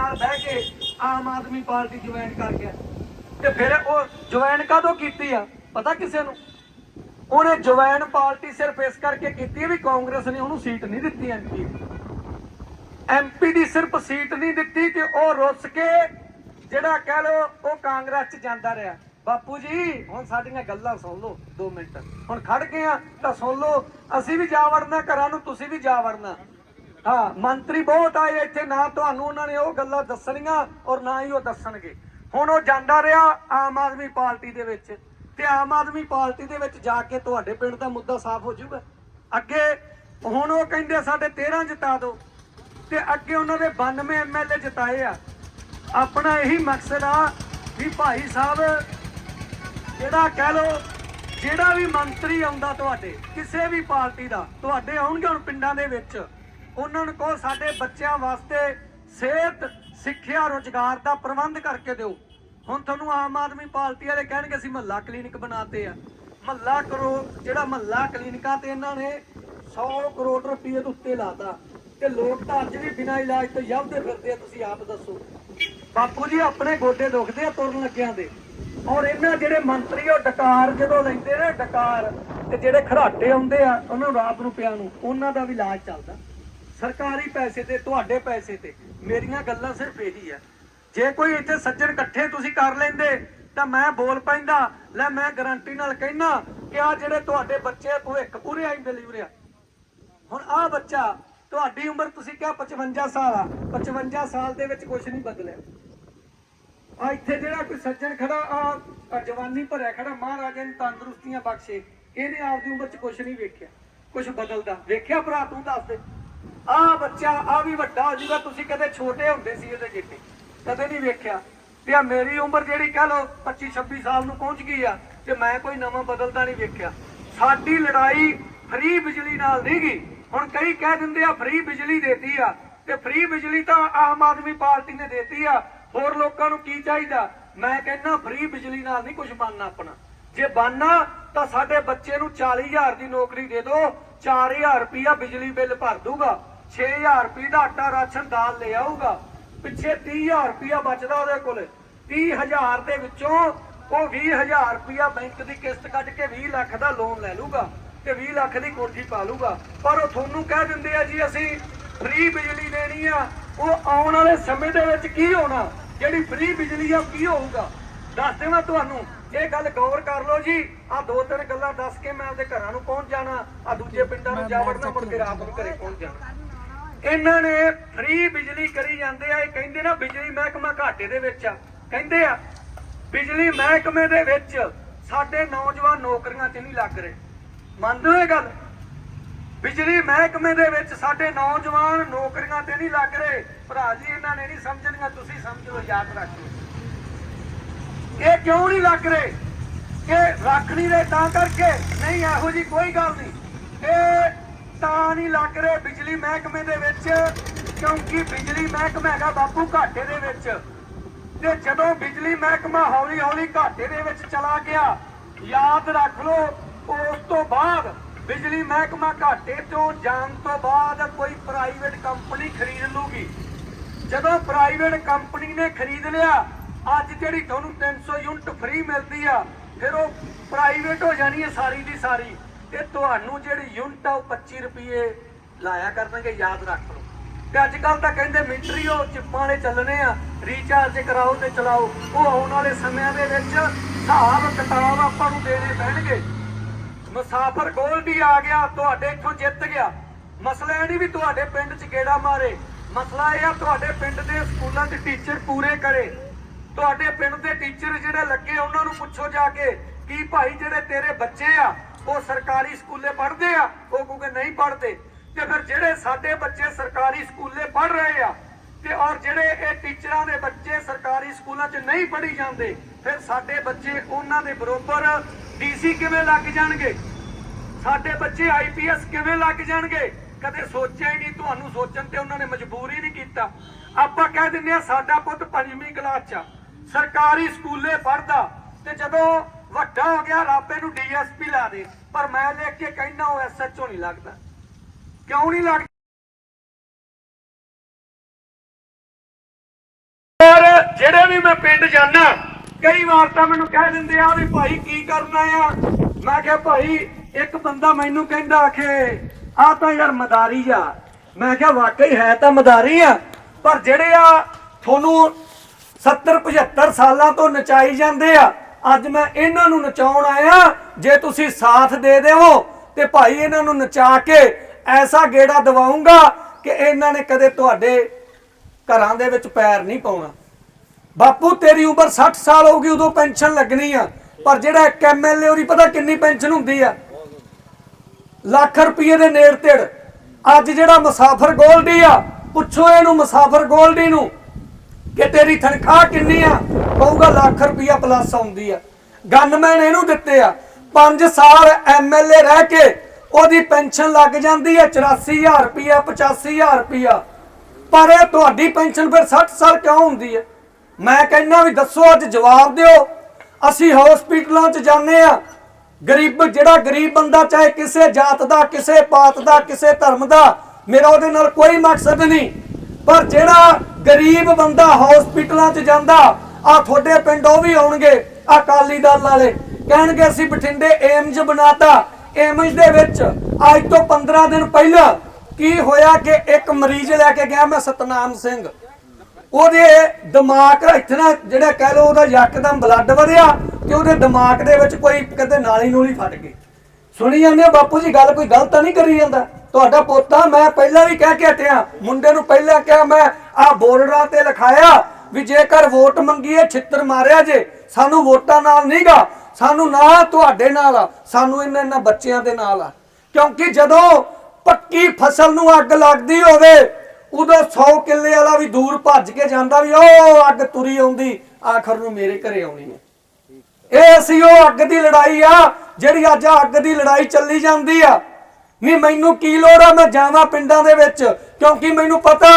ਨਾਲ ਬਹਿ ਕੇ Aam Aadmi party join ਕਰ ਗਿਆ। ਤੇ ਫਿਰ ਉਹ ਜੁਆਇਨ ਕਾਹਦੋਂ ਕੀਤੀ ਆ? ਪਤਾ ਕਿਸੇ ਨੂੰ? ਉਹਨੇ ਜੁਆਇਨ ਪਾਰਟੀ ਸਿਰਫ ਇਸ ਕਰਕੇ ਕੀਤੀ ਵੀ ਕਾਂਗਰਸ ਨੇ ਉਹਨੂੰ ਸੀਟ ਨਹੀਂ ਦਿੱਤੀ ਐਮਪੀ ਐਮਪੀ ਦੀ। ਸਿਰਫ ਸੀਟ ਨਹੀਂ ਦਿੱਤੀ ਤੇ ਉਹ ਰੁੱਸ ਕੇ ਜਿਹੜਾ ਕਹਿ ਲੋ ਉਹ ਕਾਂਗਰਸ ਚ ਜਾਂਦਾ ਰਿਹਾ। ਬਾਪੂ ਜੀ, ਹੁਣ ਸਾਡੀਆਂ ਗੱਲਾਂ ਸੁਣ ਲਓ 2 ਮਿੰਟ। ਹੁਣ ਖੜ ਗਏ ਆ ਤਾਂ ਸੁਣ ਲਓ, ਅਸੀਂ ਵੀ ਜਾ ਵੜਨਾ, ਘਰਾਂ ਨੂੰ ਤੁਸੀਂ ਵੀ ਜਾ ਵੜਨਾ। ਹਾਂ, ਮੰਤਰੀ ਬਹੁਤ ਆਏ ਇੱਥੇ, ਨਾ ਤੁਹਾਨੂੰ ਉਹਨਾਂ ਨੇ ਉਹ ਗੱਲਾਂ ਦੱਸਣੀਆਂ ਔਰ ਨਾ ਹੀ ਉਹ ਦੱਸਣਗੇ। ਹੁਣ ਉਹ ਜਾਂਦਾ ਰਿਹਾ ਆਮ ਆਦਮੀ ਪਾਰਟੀ ਦੇ ਵਿੱਚ ਤੇ ਆਮ ਆਦਮੀ ਪਾਰਟੀ ਦੇ ਵਿੱਚ ਜਾ ਕੇ ਤੁਹਾਡੇ ਪਿੰਡ ਦਾ ਮੁੱਦਾ ਸਾਫ਼ ਹੋ ਜਾਊਗਾ। ਅੱਗੇ ਹੁਣ ਉਹ ਕਹਿੰਦੇ ਸਾਡੇ 13 ਜਿਤਾ ਦਿਓ ਤੇ ਅੱਗੇ ਉਹਨਾਂ ਦੇ 92 ਐਮਐਲਏ ਜਿਤਾਏ ਆ। ਆਪਣਾ ਇਹੀ ਮਕਸਦ ਆ ਵੀ ਭਾਈ ਸਾਹਿਬ, ਜਿਹੜਾ ਕਹਿ ਲੋ ਜਿਹੜਾ ਵੀ ਮੰਤਰੀ ਆਉਂਦਾ ਤੁਹਾਡੇ, ਕਿਸੇ ਵੀ ਪਾਰਟੀ ਦਾ, ਤੁਹਾਡੇ ਆਉਣਗੇ ਹੁਣ ਪਿੰਡਾਂ ਦੇ ਵਿੱਚ। ਉਹਨਾਂ ਨੂੰ ਕਹੋ ਸਾਡੇ ਬੱਚਿਆਂ ਵਾਸਤੇ ਸਿਹਤ, ਸਿੱਖਿਆ, ਰੋਜ਼ਗਾਰ ਦਾ ਪ੍ਰਬੰਧ ਕਰਕੇ ਦਿਓ। ਹੁਣ ਤੁਹਾਨੂੰ ਆਮ ਆਦਮੀ ਪਾਰਟੀ ਵਾਲੇ ਕਹਿਣਗੇ, ਅਸੀਂ ਮਹੱਲਾ ਕਲੀਨਿਕ ਬਣਾਤੇ ਆ। ਮਹੱਲਾ ਕਰੋ, ਜਿਹੜਾ ਮਹੱਲਾ ਕਲੀਨਿਕਾਂ ਤੇ ਇਹਨਾਂ ਨੇ 100 ਕਰੋੜ ਰੁਪਏ ਦੇ ਉੱਤੇ ਲਾਤਾ। ਤੇ ਲੋਕ ਤਾਂ ਅੱਜ ਵੀ ਬਿਨਾਂ ਇਲਾਜ ਤੋਂ ਯਵਦੇ ਫਿਰਦੇ ਆ, ਤੁਸੀਂ ਆਪ ਦੱਸੋ। ਬਾਪੂ ਜੀ, ਆਪਣੇ ਗੋਡੇ ਦੁਖਦੇ ਆ, ਤੁਰਨ ਲੱਗਿਆਂ ਦੇ। ਔਰ ਇਹਨਾਂ ਜਿਹੜੇ ਮੰਤਰੀ, ਉਹ ਡਕਾਰ ਜਦੋਂ ਲੈਂਦੇ ਨੇ, ਡਕਾਰ। ਤੇ ਜਿਹੜੇ ਖਰਾਟੇ ਆਉਂਦੇ ਆ, ਉਹਨਾਂ ਨੂੰ ਰਾਤ ਨੂੰ ਪਿਆ ਨੂੰ, ਉਹਨਾਂ ਦਾ ਵੀ ਇਲਾਜ ਚੱਲਦਾ। ਸਰਕਾਰੀ ਪੈਸੇ ਤੇ, ਤੁਹਾਡੇ ਪੈਸੇ ਤੇ। ਮੇਰੀਆਂ ਗੱਲਾਂ ਸਿਰਫ ਇਹੀ ਆ। ਜੇ ਕੋਈ ਇੱਥੇ ਸੱਜਣ ਇਕੱਠੇ ਤੁਸੀਂ ਕਰ ਲੈਂਦੇ, ਤਾਂ ਮੈਂ ਬੋਲ ਪੈਂਦਾ, ਲੈ ਮੈਂ ਗਾਰੰਟੀ ਨਾਲ ਕਹਿਣਾ ਕਿ ਆ ਜਿਹੜੇ ਤੁਹਾਡੇ ਬੱਚੇ ਭਵਿੱਖ ਪੂਰੇ ਆਈ ਮਿਲੀ ਹੁਣ ਆ ਬੱਚਾ, ਤੁਹਾਡੀ ਉਮਰ ਤੁਸੀਂ ਕਿਹਾ 55 ਸਾਲ ਆ। 55 ਸਾਲ ਦੇ ਵਿੱਚ ਕੁਝ ਨਹੀਂ ਬਦਲਿਆ। ਆ ਇੱਥੇ ਜਿਹੜਾ ਕੋਈ ਸੱਜਣ ਖੜਾ, ਆ ਜਵਾਨੀ ਭਰਿਆ ਖੜਾ, ਮਹਾਰਾਜਾ ਨੂੰ ਤੰਦਰੁਸਤੀਆਂ ਬਖਸ਼ੇ, ਇਹਨੇ ਆਪਦੀ ਉਮਰ 'ਚ ਕੁਝ ਨਹੀਂ ਵੇਖਿਆ। ਕੁਝ ਬਦਲਦਾ। ਵੇਖਿਆ ਭਰਾ, ਤੂੰ ਦੱਸ ਦੇ। ਆ ਬੱਚਾ, ਆ ਵੀ ਵੱਡਾ ਹੋ ਜਾਊਗਾ। ਤੁਸੀਂ ਕਦੇ ਛੋਟੇ ਹੁੰਦੇ ਸੀ ਇਹਦੇ ਜਿੱਤੇ ਕਦੇ ਨਹੀਂ ਵੇਖਿਆ। ਤੇ ਆ ਮੇਰੀ ਉਮਰ ਜਿਹੜੀ ਕਹ ਲੋ 25 26 ਸਾਲ ਨੂੰ ਪਹੁੰਚ ਗਈ ਆ, ਤੇ ਮੈਂ ਕੋਈ ਨਵਾਂ ਬਦਲਦਾ ਨਹੀਂ ਵੇਖਿਆ। ਸਾਡੀ ਲੜਾਈ ਫ੍ਰੀ ਬਿਜਲੀ ਨਾਲ ਨਹੀਂ ਗਈ। ਹੁਣ ਕਈ ਕਹਿ ਦਿੰਦੇ ਆ, ਫ੍ਰੀ ਬਿਜਲੀ ਦੇਤੀ ਆ। ਤੇ ਫ੍ਰੀ ਬਿਜਲੀ ਤਾਂ ਆਮ ਆਦਮੀ ਪਾਰਟੀ ਨੇ ਦੇਤੀ ਆ। ਹੋਰ ਲੋਕਾਂ ਨੂੰ ਕੀ ਚਾਹੀਦਾ? ਮੈਂ ਕਹਿੰਦਾ, ਫ੍ਰੀ ਬਿਜਲੀ ਨਾਲ ਨਹੀਂ ਕੁਝ ਬਣਨਾ ਆਪਣਾ। ਜੇ ਬਣਨਾ, ਤਾਂ ਸਾਡੇ ਬੱਚੇ ਨੂੰ 40000 ਦੀ ਨੌਕਰੀ ਦੇ ਦਿਓ। 4000 ਰੁਪਇਆ ਬਿਜਲੀ ਬਿੱਲ ਭਰ ਦੂਗਾ 6000 ਰੁਪਏ ਦਾ ਆਟਾ ਰਾਸ਼ਨ ਦਾਲ ਲੈ ਆਊਗਾ। ਪਿੱਛੇ 30000 ਰੁਪਇਆ ਬਚਦਾ ਉਹਦੇ ਕੋਲ। 30000 ਦੇ ਵਿੱਚੋਂ ਉਹ 20000 ਰੁਪਇਆ ਬੈਂਕ ਦੀ ਕਿਸ਼ਤ ਕੱਢ ਕੇ 20 ਲੱਖ ਦਾ ਲੋਨ ਲੈ ਲੂਗਾ ਤੇ 20 ਲੱਖ ਦੀ ਕੋਠੀ ਪਾ ਲੂਗਾ ਪਰ ਉਹ ਤੁਹਾਨੂੰ ਕਹਿ ਦਿੰਦੇ ਆ ਜੀ ਅਸੀਂ ਫ੍ਰੀ ਬਿਜਲੀ ਦੇਣੀ ਆ। ਉਹ ਆਉਣ ਵਾਲੇ ਸਮੇਂ ਦੇ ਵਿੱਚ ਕੀ ਹੋਣਾ? ਜਿਹੜੀ ਫ੍ਰੀ ਬਿਜਲੀ ਆ ਕੀ ਹੋਊਗਾ? ਦੱਸ ਦੇਵਾਂ ਤੁਹਾਨੂੰ। ਇਹ ਗੱਲ ਗੌਰ ਕਰ ਲਓ ਜੀ। ਆ ਦੋ ਤਿੰਨ ਗੱਲਾਂ ਦੱਸ ਕੇ ਮੈਂ ਆਪਦੇ ਘਰਾਂ ਨੂੰ ਪਹੁੰਚ ਜਾਣਾ। ਆ ਦੂਜੇ ਪਿੰਡਾਂ ਨੂੰ ਜਾ ਵੜਨਾ ਮੁੜ ਕੇ ਰਾਤ ਨੂੰ ਘਰੇ ਪਹੁੰਚ ਜਾਣਾ। ਇਹਨਾਂ ਨੇ ਫ੍ਰੀ ਬਿਜਲੀ ਕਰੀ ਜਾਂਦੇ ਆ, ਇਹ ਕਹਿੰਦੇ ਨਾ ਬਿਜਲੀ ਮਹਿਕਮਾ ਘਾਟੇ ਦੇ ਵਿੱਚ ਆ। ਕਹਿੰਦੇ ਆ, ਬਿਜਲੀ ਮਹਿਕਮੇ ਦੇ ਵਿੱਚ ਸਾਡੇ ਨੌਜਵਾਨ ਨੌਕਰੀਆਂ 'ਚ ਨਹੀਂ ਲੱਗ ਰਹੇ। ਮੰਨਦੇ ਹੋ ਇਹ ਗੱਲ? ਬਿਜਲੀ ਮਹਿਕਮੇ ਦੇ ਵਿੱਚ ਸਾਡੇ ਨੌਜਵਾਨ ਨੌਕਰੀਆਂ ਤੇ ਨਹੀਂ ਲੱਗ ਰਹੇ। ਭਰਾ ਜੀ, ਇਹਨਾਂ ਨੇ ਨਹੀਂ ਸਮਝਣੀਆਂ, ਤੁਸੀਂ ਸਮਝ ਲਓ ਯਾਦ ਰੱਖੋ। ਇਹ ਕਿਉਂ ਨਹੀਂ ਲੱਗ ਰਹੇ? ਕਿ ਰੱਖ ਨਹੀਂ ਰਹੇ ਤਾਂ ਕਰਕੇ? ਨਹੀਂ, ਇਹੋ ਜੀ ਕੋਈ ਗੱਲ ਨਹੀਂ। ਇਹ ਤਾਂ ਨਹੀਂ ਲੱਗ ਰਹੇ ਬਿਜਲੀ ਮਹਿਕਮੇ ਦੇ ਵਿੱਚ, ਕਿਉਂਕਿ ਬਿਜਲੀ ਮਹਿਕਮਾ ਹੈਗਾ ਬਾਪੂ ਘਾਟੇ ਦੇ ਵਿੱਚ। ਤੇ ਜਦੋਂ ਬਿਜਲੀ ਮਹਿਕਮਾ ਹੌਲੀ ਹੌਲੀ ਘਾਟੇ ਦੇ ਵਿੱਚ ਚਲਾ ਗਿਆ, ਯਾਦ ਰੱਖ ਲਓ, ਉਸ ਤੋਂ ਬਾਅਦ ਬਿਜਲੀ ਮਹਿਕਮਾ ਘਾਟੇ ਤੋਂ ਜਾਣ ਤੋਂ ਬਾਅਦ ਕੋਈ ਪ੍ਰਾਈਵੇਟ ਕੰਪਨੀ ਖਰੀਦ ਲੂਗੀ ਜਦੋਂ ਪ੍ਰਾਈਵੇਟ ਕੰਪਨੀ ਨੇ ਖਰੀਦ ਲਿਆ, ਅੱਜ ਜਿਹੜੀ ਤੁਹਾਨੂੰ 300 ਯੂਨਿਟ ਫ੍ਰੀ ਮਿਲਦੀ ਆ, ਫਿਰ ਉਹ ਪ੍ਰਾਈਵੇਟ ਹੋ ਜਾਣੀ ਹੈ ਸਾਰੀ ਦੀ ਸਾਰੀ। ਤੇ ਤੁਹਾਨੂੰ ਜਿਹੜੀ ਯੂਨਿਟ ਆ ਉਹ 25 ਰੁਪਏ ਲਾਇਆ ਕਰਨਗੇ, ਯਾਦ ਰੱਖ ਲਓ। ਤੇ ਅੱਜ ਕੱਲ ਤਾਂ ਕਹਿੰਦੇ ਮਿੰਟਰੀ ਉਹ ਚਿੱਪਾਂ ਵਾਲੇ ਚੱਲਣੇ ਆ ਰੀਚਾਰਜ ਕਰਾਓ ਤੇ ਚਲਾਓ। ਉਹ ਆਉਣ ਵਾਲੇ ਸਮਿਆਂ ਦੇ ਵਿੱਚ ਹਿਸਾਬ ਕਿਤਾਬ ਆਪਾਂ ਨੂੰ ਦੇਣੇ ਪੈਣਗੇ। ਮੁਸਾਫਰ ਗੋਲਡੀ ਆ ਗਿਆ, ਤੁਹਾਡੇ ਇੱਥੋਂ ਜਿੱਤ ਗਿਆ। ਮਸਲਾ ਇਹ ਨਹੀਂ ਵੀ ਤੁਹਾਡੇ ਪਿੰਡ 'ਚ ਗੇੜਾ ਮਾਰੇ। ਮਸਲਾ ਇਹ ਆ, ਤੁਹਾਡੇ ਪਿੰਡ ਦੇ ਸਕੂਲਾਂ 'ਚ ਟੀਚਰ ਪੂਰੇ ਕਰੇ। ਤੁਹਾਡੇ ਪਿੰਡ ਦੇ ਟੀਚਰ ਜਿਹੜੇ ਲੱਗੇ, ਉਹਨਾਂ ਨੂੰ ਪੁੱਛੋ ਜਾ ਕੇ, ਕੀ ਭਾਈ ਜਿਹੜੇ ਤੇਰੇ ਬੱਚੇ ਆ ਉਹ ਸਰਕਾਰੀ ਸਕੂਲੇ ਪੜ੍ਹਦੇ ਆ, ਉਹ ਕਹੂਗੇ ਨਹੀਂ ਪੜ੍ਹਦੇ। ਤੇ ਫਿਰ ਜਿਹੜੇ ਸਾਡੇ ਬੱਚੇ ਸਰਕਾਰੀ ਸਕੂਲੇ ਪੜ੍ਹ ਰਹੇ ਆ, ਤੇ ਔਰ ਜਿਹੜੇ ਇਹ ਟੀਚਰਾਂ ਦੇ ਬੱਚੇ ਸਰਕਾਰੀ ਸਕੂਲਾਂ 'ਚ ਨਹੀਂ ਪੜ੍ਹੀ ਜਾਂਦੇ, ਫਿਰ ਸਾਡੇ ਬੱਚੇ ਉਹਨਾਂ ਦੇ ਬਰੋਬਰ ਡੀਸੀ ਕਿਵੇਂ ਲੱਗ ਜਾਣਗੇ? ਸਾਡੇ ਬੱਚੇ ਆਈਪੀਐਸ ਕਿਵੇਂ ਲੱਗ ਜਾਣਗੇ? ਕਦੇ ਸੋਚਿਆ ਹੀ ਨਹੀਂ, ਤੁਹਾਨੂੰ ਸੋਚਣ ਤੇ ਉਹਨਾਂ ਨੇ ਮਜਬੂਰ ਹੀ ਨਹੀਂ ਕੀਤਾ। ਆਪਾਂ ਕਹਿ ਦਿੰਦੇ ਆ ਸਾਡਾ ਪੁੱਤ ਪੰਜਵੀਂ ਕਲਾਸ 'ਚ ਸਰਕਾਰੀ ਸਕੂਲੇ ਪੜ੍ਹਦਾ, ਤੇ ਜਦੋਂ ਵੱਡਾ ਹੋ ਗਿਆ ਰਾਪੇ ਨੂੰ ਡੀਐਸਪੀ ਲਾ ਦੇ। ਪਰ ਮੈਂ ਦੇਖ ਕੇ ਕਹਿੰਦਾ ਉਹ ਐਸਐਚਓ ਨਹੀਂ ਲੱਗਦਾ। ਕਿਉਂ ਨਹੀਂ ਲੱਗਦਾ? ਜਿਹੜੇ ਵੀ ਮੈਂ ਪਿੰਡ ਜਾਣਾ ਕਈ ਵਾਰ ਤਾਂ ਮੈਨੂੰ ਕਹਿ ਦਿੰਦੇ ਆ ਵੀ ਭਾਈ ਕੀ ਕਰਨਾ ਆ? ਮੈਂ ਕਿਹਾ ਭਾਈ, ਇੱਕ ਬੰਦਾ ਮੈਨੂੰ ਕਹਿੰਦਾ ਕਿ ਆ ਤਾਂ ਯਾਰ ਮਦਾਰੀ ਆ। ਮੈਂ ਕਿਹਾ, ਵਾਕਈ ਹੈ ਤਾਂ ਮਦਾਰੀ ਆ, ਪਰ ਜਿਹੜੇ ਆ ਤੁਹਾਨੂੰ 70 75 ਸਾਲਾਂ ਤੋਂ ਨਚਾਈ ਜਾਂਦੇ ਆ ਅੱਜ ਮੈਂ ਇਹਨਾਂ ਨੂੰ ਨਚਾਉਣ ਆਇਆ। ਜੇ ਤੁਸੀਂ ਸਾਥ ਦੇ ਦੇਵੋ ਤੇ ਭਾਈ ਇਹਨਾਂ ਨੂੰ ਨਚਾ ਕੇ ਐਸਾ ਗੇੜਾ ਦਵਾਉਂਗਾ ਕਿ ਇਹਨਾਂ ਨੇ ਕਦੇ ਤੁਹਾਡੇ ਘਰਾਂ ਦੇ ਵਿੱਚ ਪੈਰ ਨਹੀਂ ਪਾਉਣਾ। ਬਾਪੂ, ਤੇਰੀ ਉਮਰ 60 ਸਾਲ ਹੋਊਗੀ ਉਦੋਂ ਪੈਨਸ਼ਨ ਲੱਗਣੀ ਆ। ਪਰ ਜਿਹੜਾ ਇੱਕ ਐਮਐਲਏ ਉਹਦੀ ਪਤਾ ਕਿੰਨੀ ਪੈਨਸ਼ਨ ਹੁੰਦੀ ਆ? ਲੱਖ ਰੁਪਏ ਦੇ ਨੇੜ ਤੇੜ। ਅੱਜ ਜਿਹੜਾ ਮੁਸਾਫਰ ਗੋਲਡੀ ਆ, ਪੁੱਛੋ ਇਹਨੂੰ ਮੁਸਾਫਰ ਗੋਲਡੀ ਨੂੰ ਕਿ ਤੇਰੀ ਤਨਖਾਹ ਕਿੰਨੀ ਆ? ਕਹੂਗਾ ਲੱਖ ਰੁਪਈਆ ਪਲੱਸ ਆਉਂਦੀ ਆ। ਗਨਮੈਨ ਇਹਨੂੰ ਦਿੱਤੇ ਆ। 5 ਸਾਲ ਐਮਐਲਏ ਰਹਿ ਕੇ ਉਹਦੀ ਪੈਨਸ਼ਨ ਲੱਗ ਜਾਂਦੀ ਆ 84000 ਰੁਪਇਆ 85000 ਰੁਪਇਆ ਪਰ ਇਹ ਤੁਹਾਡੀ ਪੈਨਸ਼ਨ ਫਿਰ 60 ਸਾਲ ਕਿਉਂ ਹੁੰਦੀ ਹੈ ਮੈਂ ਕਹਿੰਦਾ ਵੀ ਦੱਸੋ, ਅੱਜ ਜਵਾਬ ਦਿਓ। ਅਸੀਂ ਹਸਪੀਟਲਾਂ 'ਚ ਜਾਂਦੇ ਆ। ਗਰੀਬ, ਜਿਹੜਾ ਗਰੀਬ ਬੰਦਾ ਚਾਹੇ ਕਿਸੇ ਜਾਤ ਦਾ, ਕਿਸੇ ਪਾਤ ਦਾ, ਕਿਸੇ ਧਰਮ ਦਾ, ਮੇਰਾ ਉਹਦੇ ਨਾਲ ਕੋਈ ਮਕਸਦ ਨਹੀਂ। ਪਰ ਜਿਹੜਾ ਗਰੀਬ ਬੰਦਾ ਹਸਪੀਟਲਾਂ 'ਚ ਜਾਂਦਾ ਆ ਤੁਹਾਡੇ ਪਿੰਡ ਉਹ ਵੀ ਆਉਣਗੇ ਅਕਾਲੀ ਦਲ ਵਾਲੇ। ਕਹਿਣਗੇ ਅਸੀਂ ਬਠਿੰਡੇ ਏਮਜ ਬਣਾਤਾ। ਏਮਜ ਦੇ ਵਿੱਚ ਅੱਜ ਤੋਂ 15 ਦਿਨ ਪਹਿਲਾਂ ਕੀ ਹੋਇਆ ਕਿ ਇੱਕ ਮਰੀਜ਼ ਲੈ ਕੇ ਗਿਆ ਮੈਂ ਸਤਨਾਮ ਸਿੰਘ। ਉਹਦੇ ਦਿਮਾਗ ਇਤਨਾ ਜਿਹੜਾ ਕਹਿ ਲਓ ਉਹਦਾ ਯਕਦਮ ਬਲੱਡ ਵਧਿਆ ਤੇ ਉਹਦੇ ਦਿਮਾਗ ਦੇ ਵਿੱਚ ਕੋਈ ਕਹਿੰਦੇ ਨਾਲੀ ਨੂਲੀ ਫਟ ਗਈ। ਸੁਣੀ ਜਾਂਦੇ ਹੋ ਬਾਪੂ ਜੀ, ਗੱਲ ਕੋਈ ਗਲਤ ਤਾਂ ਨਹੀਂ ਕਰੀ ਜਾਂਦਾ? ਤੁਹਾਡਾ ਪੋਤਾ ਮੈਂ ਪਹਿਲਾਂ ਵੀ ਕਹਿ ਕੇ ਹਟਿਆ। ਮੁੰਡੇ ਨੂੰ ਪਹਿਲਾਂ ਕਿਹਾ ਮੈਂ ਆ ਬੋਰਡਰਾਂ ਤੇ ਲਿਖਾਇਆ ਵੀ ਜੇਕਰ ਵੋਟ ਮੰਗੀਏ, ਛਿੱਤਰ ਮਾਰਿਆ ਜੇ, ਸਾਨੂੰ ਵੋਟਾਂ ਨਾਲ ਨਹੀਂਗਾ ਸਾਨੂੰ ਨਾ ਤੁਹਾਡੇ ਨਾਲ ਆ, ਸਾਨੂੰ ਇਹਨਾਂ ਇਹਨਾਂ ਬੱਚਿਆਂ ਦੇ ਨਾਲ ਆ। ਕਿਉਂਕਿ ਜਦੋਂ ਪੱਕੀ ਫਸਲ ਨੂੰ ਅੱਗ ਲੱਗਦੀ ਹੋਵੇ, ਉਦੋਂ 100 ਕਿੱਲੇ ਵਾਲਾ ਵੀ ਦੂਰ ਭੱਜ ਕੇ ਜਾਂਦਾ ਵੀ ਉਹ ਅੱਗ ਤੁਰੀ ਆਉਂਦੀ, ਆਖਰ ਨੂੰ ਮੇਰੇ ਘਰੇ ਆਉਣੀ ਹੈ। ਇਹ ਅਸੀਂ ਉਹ ਅੱਗ ਦੀ ਲੜਾਈ ਆ, ਜਿਹੜੀ ਅੱਜ ਅੱਗ ਦੀ ਲੜਾਈ ਚੱਲੀ ਜਾਂਦੀ ਆ। ਨਹੀਂ, ਮੈਨੂੰ ਕੀ ਲੋੜ ਆ ਮੈਂ ਜਾਵਾਂ ਪਿੰਡਾਂ ਦੇ ਵਿੱਚ, ਕਿਉਂਕਿ ਮੈਨੂੰ ਪਤਾ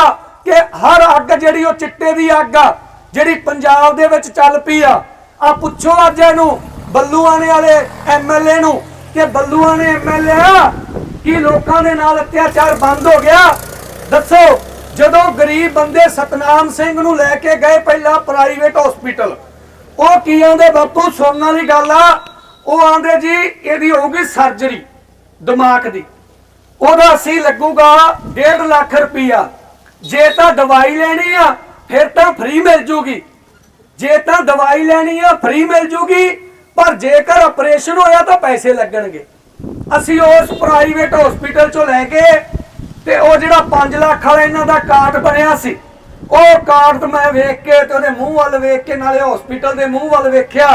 ਕਿ ਹਰ ਅੱਗ ਜਿਹੜੀ ਉਹ ਚਿੱਟੇ ਦੀ ਅੱਗ ਆ, ਜਿਹੜੀ ਪੰਜਾਬ ਦੇ ਵਿੱਚ ਚੱਲ ਪਈ ਆ। ਆ ਪੁੱਛੋ ਅੱਜ ਇਹਨੂੰ ਬੱਲੂਆਣੇ ਵਾਲੇ ਐਮਐਲਏ ਨੂੰ, ਕਿ ਬੱਲੂਆਣੇ ਐਮਐਲਏ ਆ? ਕੀ ਲੋਕਾਂ ਦੇ ਨਾਲ ਅਤਿਆਚਾਰ ਬੰਦ ਹੋ ਗਿਆ? ਦੱਸੋ, ਜਦੋਂ ਗਰੀਬ ਬੰਦੇ ਸਤਨਾਮ ਸਿੰਘ ਨੂੰ ਲੈ ਕੇ ਗਏ ਪਹਿਲਾਂ ਪ੍ਰਾਈਵੇਟ ਹਸਪੀਟਲ ਉਹ ਕੀ ਆਂਦੇ, ਬਾਪੂ, ਸੁਣਨ ਵਾਲੀ ਗੱਲ ਆ? ਉਹ ਆਂਦੇ ਜੀ, ਇਹਦੀ ਹੋਊਗੀ ਸਰਜਰੀ ਦਿਮਾਗ ਦੀ। ਉਹਦਾ ਅਸੀਂ ਲੱਗੂਗਾ 1.5 ਲੱਖ ਰੁਪਈਆ। ਜੇ ਤਾਂ ਦਵਾਈ ਲੈਣੀ ਆ, ਫਿਰ ਤਾਂ ਫ੍ਰੀ ਮਿਲ ਜੂਗੀ। ਜੇ ਤਾਂ ਦਵਾਈ ਲੈਣੀ ਆ ਫ੍ਰੀ ਮਿਲ ਜੂਗੀ, ਪਰ ਜੇਕਰ ਆਪਰੇਸ਼ਨ ਹੋਇਆ ਤਾਂ ਪੈਸੇ ਲੱਗਣਗੇ। ਅਸੀਂ ਉਸ ਪ੍ਰਾਈਵੇਟ ਹਸਪੀਟਲ ਚੋਂ ਲੈ ਕੇ ਤੇ ਉਹ ਜਿਹੜਾ 5 ਲੱਖ ਵਾਲਾ ਇਹਨਾਂ ਦਾ ਕਾਰਡ ਬਣਿਆ ਸੀ, ਉਹ ਕਾਰਡ ਮੈਂ ਵੇਖ ਕੇ ਤੇ ਉਹਦੇ ਮੂੰਹ ਵੱਲ ਵੇਖ ਕੇ ਨਾਲੇ ਹਸਪੀਟਲ ਦੇ ਮੂੰਹ ਵੱਲ ਵੇਖਿਆ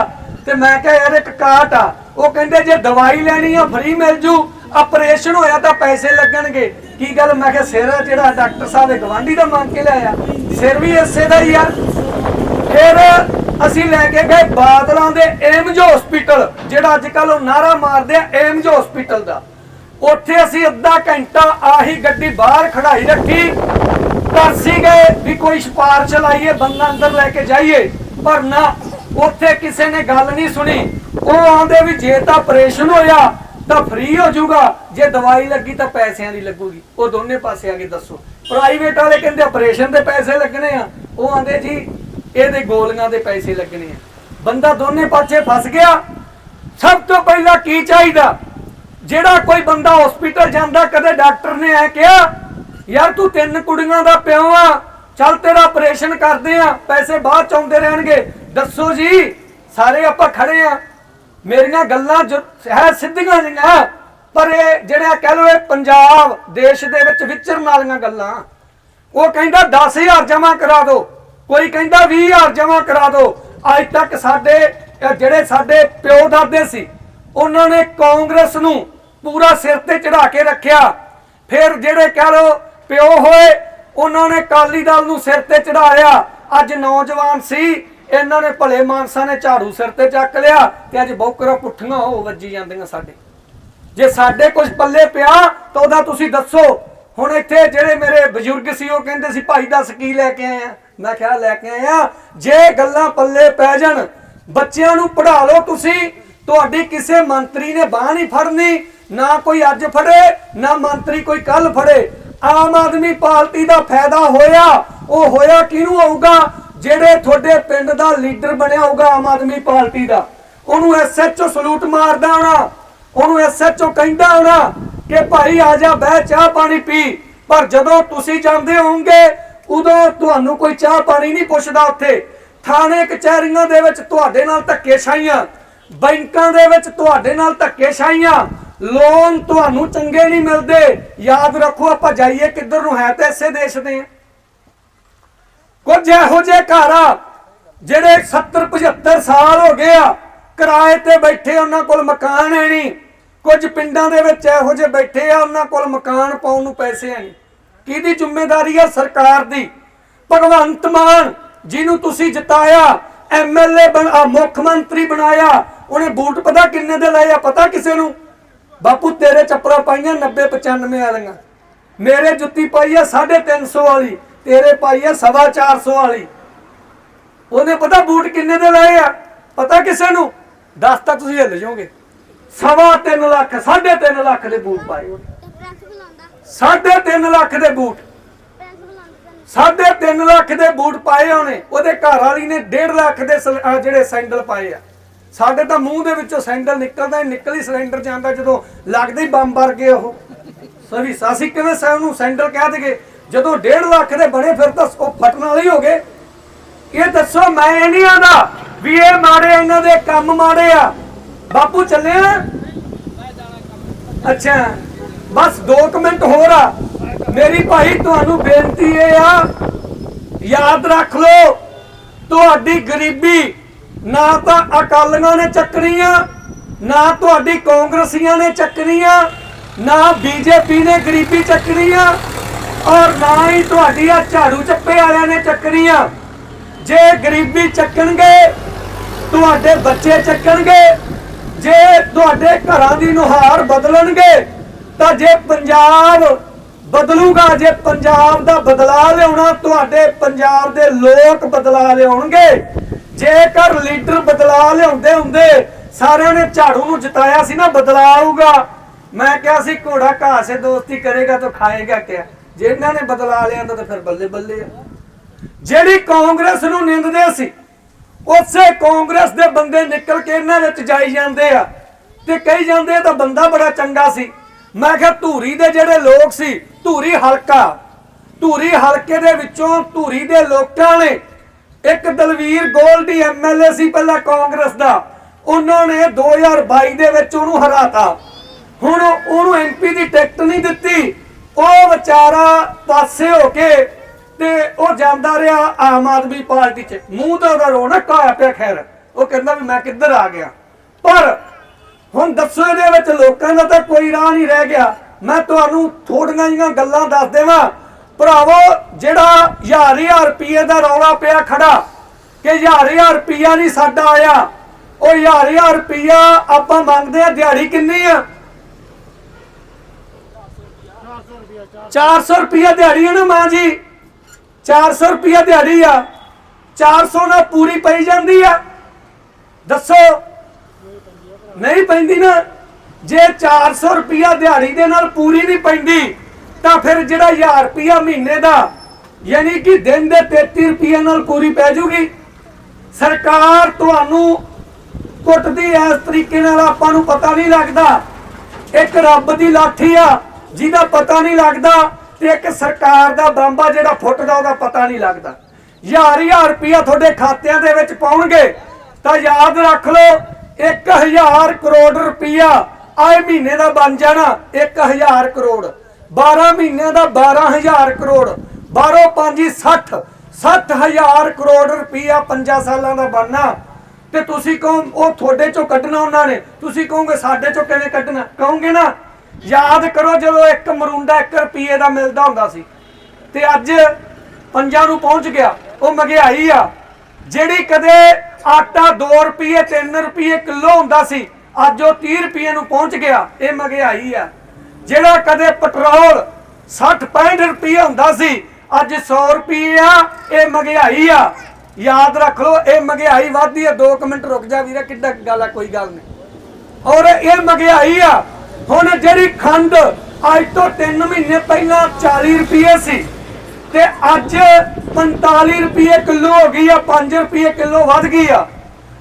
ਤੇ ਮੈਂ ਕਿਹਾ ਯਾਰ ਇੱਕ ਕਾਰਟ ਆ। ਉਹ ਕਹਿੰਦੇ ਜੇ ਦਵਾਈ ਲੈਣੀ ਆ ਫ੍ਰੀ ਮਿਲ ਜੂ ਆਪਰੇਸ਼ਨ ਹੋਇਆ ਤਾਂ ਪੈਸੇ ਲੱਗਣਗੇ। ਕੀ ਗੱਲ? ਮੈਂ ਕਿਹਾ ਸਿਰ ਜਿਹੜਾ ਡਾਕਟਰ ਸਾਹਿਬ ਦੇ ਗਵਾਂਢੀ ਦਾ ਮੰਗ ਕੇ ਲਿਆਇਆ। ਸਿਰ ਵੀ ਇਸੇ ਦਾ ਹੀ ਆ। ਫਿਰ ਅਸੀਂ ਲੈ ਕੇ ਗਏ ਬਾਦਲਾਂ ਦੇ ਏਮਜ ਹਸਪੀਟਲ ਜਿਹੜਾ ਅੱਜ ਕੱਲ ਉਹ ਨਾਰਾ ਮਾਰਦੇ ਆ, ਏਮਜ ਹਸਪੀਟਲ ਦਾ। ਉੱਥੇ ਅਸੀਂ ਅੱਧਾ ਘੰਟਾ ਆਹੀ ਗੱਡੀ ਬਾਹਰ ਖੜਾਈ ਰੱਖੀ। ਤਰਸੀ ਗਏ ਵੀ ਕੋਈ ਸਪਾਰਸ਼ ਲਾਈਏ ਬੰਦਾ ਅੰਦਰ ਲੈ ਕੇ ਜਾਈਏ। ਪਰ ਨਾ, ਉੱਥੇ ਕਿਸੇ ਨੇ ਗੱਲ ਨਹੀਂ ਸੁਣੀ। ਉਹ ਆਂਦੇ ਵੀ ਜੇ ਤਾਂ ਆਪਰੇਸ਼ਨ ਹੋਇਆ ਤਾਂ ਫ੍ਰੀ ਹੋ ਜਾਊਗਾ। ਜੇ ਦਵਾਈ ਲੱਗੀ ਤਾਂ ਪੈਸਿਆਂ ਦੀ ਲੱਗੂਗੀ। ਉਹ ਦੋਨੇ ਪਾਸੇ ਆ ਕੇ ਦੱਸੋ। ਪ੍ਰਾਈਵੇਟ ਵਾਲੇ ਕਹਿੰਦੇ ਆਪਰੇਸ਼ਨ ਦੇ ਪੈਸੇ ਲੱਗਣੇ ਆ। ਉਹ ਆਂਦੇ ਜੀ, ਇਹਦੇ ਗੋਲੀਆਂ ਦੇ ਪੈਸੇ ਲੱਗਣੇ ਆ। ਬੰਦਾ ਦੋਨੇ ਪਾਸੇ ਫਸ ਗਿਆ। ਸਭ ਤੋਂ ਪਹਿਲਾਂ ਕੀ ਚਾਹੀਦਾ? ਜਿਹੜਾ ਕੋਈ ਬੰਦਾ ਹਸਪੀਟਲ ਜਾਂਦਾ, ਕਦੇ ਡਾਕਟਰ ਨੇ ਐ ਕਿਹਾ, ਯਾਰ ਤੂੰ ਤਿੰਨ ਕੁੜੀਆਂ ਦਾ ਪਿਓ ਆ। ਚੱਲ ਤੇਰਾ ਆਪਰੇਸ਼ਨ ਕਰਦੇ ਆ। ਪੈਸੇ ਬਾਅਦ ਚ ਆਉਂਦੇ ਰਹਿਣਗੇ। ਦੱਸੋ ਜੀ, ਸਾਰੇ ਆਪਾਂ ਖੜੇ ਆ। ਮੇਰੀਆਂ ਗੱਲਾਂ ਹੈ ਸਿੱਧੀਆਂ ਜਿਹੀਆਂ, ਪਰ ਇਹ ਜਿਹੜਾ ਕਹਿ ਲੋ ਇਹ ਪੰਜਾਬ ਦੇਸ਼ ਦੇ ਵਿੱਚ ਵਿਚਰਨ ਵਾਲੀਆਂ ਗੱਲਾਂ। ਉਹ ਕਹਿੰਦਾ 10000 ਜਮ੍ਹਾਂ ਕਰਾ ਦਿਓ ਕੋਈ ਕਹਿੰਦਾ 20000 ਜਮ੍ਹਾਂ ਕਰਾ ਦਿਓ ਅੱਜ ਤੱਕ ਸਾਡੇ ਜਿਹੜੇ ਸਾਡੇ ਪਿਓ ਦਾਦੇ ਸੀ, ਉਹਨਾਂ ਨੇ ਕਾਂਗਰਸ ਨੂੰ ਪੂਰਾ ਸਿਰ ਤੇ ਚੜਾ ਕੇ ਰੱਖਿਆ। ਫਿਰ ਜਿਹੜੇ ਕਹਿ ਲੋ ਪਿਓ ਹੋਏ, ਉਹਨਾਂ ਨੇ ਕਾਲੀ ਦਲ ਨੂੰ ਸਿਰ ਤੇ ਚੜਾਇਆ ਅੱਜ ਨੌਜਵਾਨ ਸੀ ਇਹਨਾਂ ਨੇ ਭਲੇ ਮਾਨਸਾ ਨੇ ਝਾੜੂ ਸਿਰ ਤੇ ਚੱਕ ਲਿਆ ਤੇ ਅੱਜ ਬੌਕਰਾਂ ਪੁੱਠੀਆਂ ਹੋ ਵੱਜੀ ਜਾਂਦੀਆਂ ਸਾਡੇ। ਜੇ ਸਾਡੇ ਕੁਝ ਪੱਲੇ ਪਿਆ ਤਾਂ ਉਹਦਾ ਤੁਸੀਂ ਦੱਸੋ। ਹੁਣ ਇੱਥੇ ਜਿਹੜੇ ਮੇਰੇ ਬਜ਼ੁਰਗ ਸੀ, ਉਹ ਕਹਿੰਦੇ ਸੀ, ਭਾਈ ਦੱਸ ਕੀ ਲੈ ਕੇ ਆਏ ਮੈਂ ਕਿਹਾ, ਲੈ ਕੇ ਆਏ ਜੇ ਗੱਲਾਂ ਪੱਲੇ ਪੈ ਜਾਣ, ਬੱਚਿਆਂ ਨੂੰ ਪੜ੍ਹਾ ਲਓ ਤੁਸੀਂ, ਤੁਹਾਡੀ ਕਿਸੇ ਮੰਤਰੀ ਨੇ ਬਾਹ ਨਹੀਂ ਫੜਨੀ, ਨਾ ਕੋਈ ਅੱਜ ਫੜੇ, ਨਾ ਮੰਤਰੀ ਕੋਈ ਕੱਲ ਫੜੇ। ਆਮ ਆਦਮੀ ਪਾਰਟੀ ਦਾ ਫਾਇਦਾ ਹੋਇਆ, ਉਹ ਹੋਇਆ ਕਿਹਨੂੰ ਆਊਗਾ ਜਿਹੜੇ ਤੁਹਾਡੇ ਪਿੰਡ ਦਾ ਲੀਡਰ ਬਣਿਆ ਹੋਊਗਾ ਆਮ ਆਦਮੀ ਪਾਰਟੀ ਦਾ, ਉਹਨੂੰ ਐਸਐਚਓ ਸਲੂਟ ਮਾਰਦਾ ਹੋਣਾ, ਉਹਨੂੰ ਐਸਐਚਓ ਕਹਿੰਦਾ ਹੋਣਾ ਕਿ ਭਾਈ ਆ ਜਾ, ਬਹਿ, ਚਾਹ ਪਾਣੀ ਪੀ। ਪਰ ਜਦੋਂ ਤੁਸੀਂ ਜਾਂਦੇ ਹੋਵੋਗੇ, ਉਦੋਂ ਤੁਹਾਨੂੰ ਕੋਈ ਚਾਹ ਪਾਣੀ ਨਹੀਂ ਪੁੱਛਦਾ ਉੱਥੇ। ਥਾਣੇ, ਕਚਹਿਰੀਆਂ ਦੇ ਵਿੱਚ ਤੁਹਾਡੇ ਨਾਲ ਧੱਕੇਸ਼ਾਹੀਆਂ, ਬੈਂਕਾਂ ਦੇ ਵਿੱਚ ਤੁਹਾਡੇ ਨਾਲ ਧੱਕੇਸ਼ਾਹੀਆਂ। ਲੋਨ ਤੁਹਾਨੂੰ ਚੰਗੇ ਨਹੀਂ ਮਿਲਦੇ। ਯਾਦ ਰੱਖੋ, ਆਪਾਂ ਜਾਈਏ ਕਿੱਧਰ ਨੂੰ ਹੈ ਤੇ ਇਸੇ ਦੇਸ਼ ਦੇ। ਆ ਕੁਝ ਇਹੋ ਜਿਹੇ ਘਰ ਆ ਜਿਹੜੇ 70 75 ਸਾਲ ਹੋ ਗਏ ਆ। ਕਿਰਾਏ ਤੇ ਬੈਠੇ ਉਹਨਾਂ ਕੋਲ ਮਕਾਨ ਹੈ ਨਹੀਂ। ਕੁਝ ਪਿੰਡਾਂ ਦੇ ਵਿੱਚ ਇਹੋ ਜਿਹੇ ਬੈਠੇ ਆ, ਉਹਨਾਂ ਕੋਲ ਮਕਾਨ ਪਾਉਣ ਨੂੰ ਪੈਸੇ ਹੈ ਨਹੀਂ। ਕਿਹਦੀ ਜ਼ਿੰਮੇਵਾਰੀ ਆ? ਸਰਕਾਰ ਦੀ। ਭਗਵੰਤ ਮਾਨ ਜਿਹਨੂੰ ਤੁਸੀਂ ਜਿਤਾਇਆ ਐਮਐਲਏ ਬਣਾ ਮੁੱਖ ਮੰਤਰੀ ਬਣਾਇਆ, ਉਹਨੇ ਬੂਟ ਪਤਾ ਕਿੰਨੇ ਦੇ ਲਏ ਆ? ਪਤਾ ਕਿਸੇ ਨੂੰ? ਬਾਪੂ, ਤੇਰੇ ਚੱਪਲਾਂ ਪਾਈਆਂ 90 95 ਵਾਲੀਆਂ। ਮੇਰੇ ਜੁੱਤੀ ਪਾਈ ਆ 350 ਵਾਲੀ। ਤੇਰੇ ਪਾਈ ਆ ਸਵਾ 450 ਵਾਲੀ। ਉਹਨੇ ਪਤਾ ਬੂਟ ਕਿੰਨੇ ਦੇ ਲਏ ਆ? ਪਤਾ ਕਿਸੇ ਨੂੰ? ਦੱਸ ਤਾਂ ਤੁਸੀਂ ਹਿੱਲ ਜਾਓਗੇ। ਸਵਾ 3 ਲੱਖ 3.5 ਲੱਖ ਦੇ ਬੂਟ ਪਾਏ। ਉਹਨੇ ਤੇ ਪ੍ਰਿੰਸੀਪਲ ਆਉਂਦਾ ਸਾਢੇ ਤਿੰਨ ਲੱਖ ਦੇ ਬੂਟ। ਪ੍ਰਿੰਸੀਪਲ ਆਉਂਦਾ ਸਾਢੇ ਤਿੰਨ ਲੱਖ ਦੇ ਬੂਟ ਪਾਏ ਉਹਨੇ। ਉਹਦੇ ਘਰ ਵਾਲੀ ਨੇ 1.5 ਲੱਖ ਦੇ ਜਿਹੜੇ ਸੈਂਡਲ ਪਾਏ ਆ। ਸਾਡੇ ਤਾਂ ਮੂੰਹ ਦੇ ਵਿੱਚੋਂ ਸੈਂਡਲ ਨਿਕਲਦਾ ਹੀ ਨਿਕਲੀ ਸਿਲੰਡਰ ਜਾਂਦਾ ਜਦੋਂ ਲੱਗਦੇ ਹੀ ਬੰਬ ਵਰਗੇ ਉਹ। ਸਵੀ ਸਾਸੀ ਕਿਵੇਂ ਸੈ ਉਹਨੂੰ ਸੈਂਡਲ ਕਹਿ ਦਗੇ ਜਦੋਂ 1.5 ਲੱਖ ਦੇ ਬਣੇ, ਫਿਰ ਤਾਂ ਉਹ ਫਟਣ ਵਾਲੇ ਹੀ ਹੋ ਗਏ। ਇਹ ਦੱਸੋ, ਮੈਂ ਨਹੀਂ ਆਦਾ ਵੀ ਇਹ ਮਾੜੇ, ਇਹਨਾਂ ਦੇ ਕੰਮ ਮਾੜੇ ਆ। ਬਾਪੂ ਚੱਲਿਆ ਅੱਛਾ, ਬਸ 2 ਮਿੰਟ ਹੋਰ ਆ। ਮੇਰੀ ਭਾਈ, ਤੁਹਾਨੂੰ ਬੇਨਤੀ ਇਹ ਆ, ਯਾਦ ਰੱਖ ਲਓ, ਤੁਹਾਡੀ ਗਰੀਬੀ ਨਾ ਤਾਂ ਅਕਾਲੀਆਂ ਨੇ ਚੱਕਣੀ ਆ ਨਾ ਤੁਹਾਡੀ ਕਾਂਗਰਸੀਆਂ ਨੇ ਚੱਕਣੀ ਆ ਨਾ ਬੀਜੇਪੀ ਨੇ ਗਰੀਬੀ ਚੱਕਣੀ ਆ। ਔਰ ਨਾ ਹੀ ਤੁਹਾਡੀ ਆ ਝਾੜੂ ਚੱਪੇ ਵਾਲਿਆਂ ਨੇ ਚੱਕਣੀਆਂ। ਜੇ ਗਰੀਬੀ ਚੱਕਣਗੇ, ਤੁਹਾਡੇ ਬੱਚੇ ਚੱਕਣਗੇ, ਜੇ ਤੁਹਾਡੇ ਘਰਾਂ ਦੀ ਨੁਹਾਰ ਬਦਲਣਗੇ, ਤਾਂ ਜੇ ਪੰਜਾਬ ਬਦਲੂਗਾ, ਜੇ ਪੰਜਾਬ ਦਾ ਬਦਲਾਅ ਲਿਆਉਣਾ, ਤੁਹਾਡੇ ਪੰਜਾਬ ਦੇ ਲੋਕ ਬਦਲਾਅ ਲਿਆਉਣਗੇ। ਜੇਕਰ ਲੀਡਰ ਬਦਲਾਅ ਲਿਆਉਂਦੇ ਹੁੰਦੇ, ਸਾਰਿਆਂ ਨੇ ਝਾੜੂ ਨੂੰ ਜਿਤਾਇਆ ਸੀ ਨਾ ਬਦਲਾਅ ਆਊਗਾ ਮੈਂ ਕਿਹਾ ਸੀ, ਘੋੜਾ ਘਾਹ ਸੇ ਦੋਸਤੀ ਕਰੇਗਾ ਤਾਂ ਖਾਏਗਾ ਕਿਆ? ਜੇ ਇਹਨਾਂ ਨੇ ਬਦਲਾ ਲਿਆਂਦਾ ਤਾਂ ਫਿਰ ਬੱਲੇ ਬੱਲੇ ਜਿਹੜੀ ਕਾਂਗਰਸ ਨੂੰ ਨਿੰਦਦੇ ਸੀ, ਉਸੇ ਕਾਂਗਰਸ ਦੇ ਬੰਦੇ ਨਿਕਲ ਕੇ ਇਹਨਾਂ ਵਿੱਚ ਜਾਈ ਜਾਂਦੇ ਆ। ਤੇ ਕਹੀ ਜਾਂਦੇ ਤਾਂ ਬੰਦਾ ਬੜਾ ਚੰਗਾ ਸੀ। ਮੈਂ ਕਿਹਾ ਧੂਰੀ ਦੇ ਜਿਹੜੇ ਲੋਕ ਸੀ, ਧੂਰੀ ਹਲਕਾ, ਧੂਰੀ ਹਲਕੇ ਦੇ ਵਿੱਚੋਂ ਧੂਰੀ ਦੇ ਲੋਕਾਂ ਨੇ ਇੱਕ ਦਲਵੀਰ ਗੋਲਡੀ ਐਮਐਲਏ ਸੀ ਪਹਿਲਾਂ ਕਾਂਗਰਸ ਦਾ, ਉਹਨਾਂ ਨੇ 2022 ਦੇ ਵਿੱਚ ਉਹਨੂੰ ਹਰਾਤਾ। ਹੁਣ ਉਹਨੂੰ ਐਮਪੀ ਦੀ ਟਿਕਟ ਨਹੀਂ ਦਿੱਤੀ। ਉਹ ਵਿਚਾਰਾ ਪਾਸੇ ਹੋ ਕੇ ਤੇ ਉਹ ਜਾਂਦਾ ਰਿਹਾ ਆਮ ਆਦਮੀ ਪਾਰਟੀ 'ਚ। ਮੂੰਹ ਤਾਂ ਉਹਦਾ ਰੋਣਕ ਹੋਇਆ ਪਿਆ ਖੈਰ। ਉਹ ਕਹਿੰਦਾ ਵੀ ਮੈਂ ਕਿੱਧਰ ਆ ਗਿਆ। ਪਰ ਹੁਣ ਦੱਸੋ ਇਹਦੇ ਵਿੱਚ ਲੋਕਾਂ ਦਾ ਤਾਂ ਕੋਈ ਰਾਹ ਨਹੀਂ ਰਹਿ ਗਿਆ। ਮੈਂ ਤੁਹਾਨੂੰ ਥੋੜੀਆਂ ਜਿਹੀਆਂ ਗੱਲਾਂ ਦੱਸ ਦੇਵਾਂ। ਭਰਾਵੋ, ਜਿਹੜਾ ਹਜ਼ਾਰ ਹਜ਼ਾਰ ਰੁਪਏ ਦਾ ਰੌਲਾ ਪਿਆ ਖੜਾ, ਕਿ ਹਜ਼ਾਰ ਹਜ਼ਾਰ ਰੁਪਿਆ ਨਹੀਂ ਸਾਡਾ ਆਇਆ, ਉਹ ਹਜ਼ਾਰ ਹਜ਼ਾਰ ਰੁਪਿਆ ਆਪਾਂ ਮੰਗਦੇ ਆ ਦਿਹਾੜੀ ਕਿੰਨੀ ਆ? 400 ਰੁਪਿਆ ਦਿਹਾੜੀ ਹੈ ਨਾ ਮਾਂ ਜੀ? 400 ਰੁਪਿਆ ਦਿਹਾੜੀ ਆ। 400 ਨਾਲ ਪੂਰੀ ਪਈ ਜਾਂਦੀ ਆ। ਦੱਸੋ? ਨਹੀਂ ਪੈਂਦੀ ਨਾ। ਜੇ 400 ਰੁਪਿਆ ਦਿਹਾੜੀ ਦੇ ਨਾਲ ਪੂਰੀ ਨਹੀਂ ਪੈਂਦੀ, ਤਾਂ ਫਿਰ ਜਿਹੜਾ 1000 ਰੁਪਿਆ ਮਹੀਨੇ ਦਾ, ਯਾਨੀ ਕਿ ਦਿਨ ਦੇ 33 ਰੁਪਏ ਨਾਲ ਪੂਰੀ ਪੈ ਜੂਗੀ। ਸਰਕਾਰ ਤੁਹਾਨੂੰ ਕੁੱਟਦੀ ਐ, ਇਸ ਤਰੀਕੇ ਨਾਲ ਆਪਾਂ ਨੂੰ ਪਤਾ ਨਹੀਂ ਲੱਗਦਾ। ਇੱਕ ਰੱਬ ਦੀ ਲਾਠੀ ਆ। ਜਿਹਦਾ ਪਤਾ ਨਹੀਂ ਲੱਗਦਾ ਤੇ ਇੱਕ ਸਰਕਾਰ ਦਾ ਬੰਬਾ ਜਿਹੜਾ ਫੁੱਟਦਾ, ਉਹਦਾ ਪਤਾ ਨਹੀਂ ਲੱਗਦਾ। ਹਜ਼ਾਰ ਹਜ਼ਾਰ ਰੁਪਇਆ ਤੁਹਾਡੇ ਖਾਤਿਆਂ ਦੇ ਵਿੱਚ ਪਾਉਣਗੇ। ਤਾਂ ਯਾਦ ਰੱਖ ਲਓ 1000 ਕਰੋੜ ਰੁਪਇਆ ਆਏ ਮਹੀਨੇ ਦਾ ਬਣ ਜਾਣਾ 1000 ਕਰੋੜ। 12 ਮਹੀਨਿਆਂ ਦਾ 12000 ਕਰੋੜ। 12 5 60 60000 ਕਰੋੜ ਰੁਪਇਆ 5 ਸਾਲਾਂ ਦਾ ਬਣਨਾ। ਤੇ ਤੁਸੀਂ ਕਹੋ, ਉਹ ਤੁਹਾਡੇ ਚੋਂ ਕੱਢਣਾ ਉਹਨਾਂ ਨੇ। ਤੁਸੀਂ ਕਹੋਗੇ, ਸਾਡੇ ਚੋਂ ਕਿਵੇਂ ਕੱਢਣਾ? ਕਹੋਗੇ ਨਾ ਯਾਦ ਕਰੋ ਜਦੋਂ ਇੱਕ ਮਰੂੰਡਾ 1 ਰੁਪਏ ਦਾ ਮਿਲਦਾ ਹੁੰਦਾ ਸੀ ਤੇ ਅੱਜ ਪੰਜਾਂ ਨੂੰ ਪਹੁੰਚ ਗਿਆ, ਉਹ ਮਹਿੰਗਾਈ ਆ। ਜਿਹੜੀ ਕਦੇ ਆਟਾ 2 ਰੁਪਏ 3 ਰੁਪਏ ਕਿਲੋ ਹੁੰਦਾ ਸੀ, ਅੱਜ ਉਹ 30 ਰੁਪਏ ਨੂੰ ਪਹੁੰਚ ਗਿਆ, ਇਹ ਮਹਿੰਗਾਈ ਆ। ਜਿਹੜਾ ਕਦੇ ਪੈਟਰੋਲ 60 65 ਰੁਪਏ ਹੁੰਦਾ ਸੀ, ਅੱਜ 100 ਰੁਪਏ ਆ, ਇਹ ਮਹਿੰਗਾਈ ਆ। ਯਾਦ ਰੱਖ ਲਓ, ਇਹ ਮਹਿੰਗਾਈ ਵਧਦੀ ਆ। 2 ਮਿੰਟ ਰੁਕ ਜਾ ਵੀਰੇ, ਕਿੱਡਾ ਗੱਲ ਆ, ਕੋਈ ਗੱਲ ਨਹੀਂ। ਔਰ ਇਹ ਮਹਿੰਗਾਈ ਆ। ਹੁਣ ਜਿਹੜੀ ਖੰਡ ਅੱਜ ਤੋਂ 3 ਮਹੀਨੇ ਪਹਿਲਾਂ 40 ਰੁਪਏ ਸੀ ਤੇ ਅੱਜ 45 ਰੁਪਏ ਕਿਲੋ ਹੋ ਗਈ ਆ 5 ਰੁਪਏ ਕਿਲੋ ਵੱਧ ਗਈ ਆ।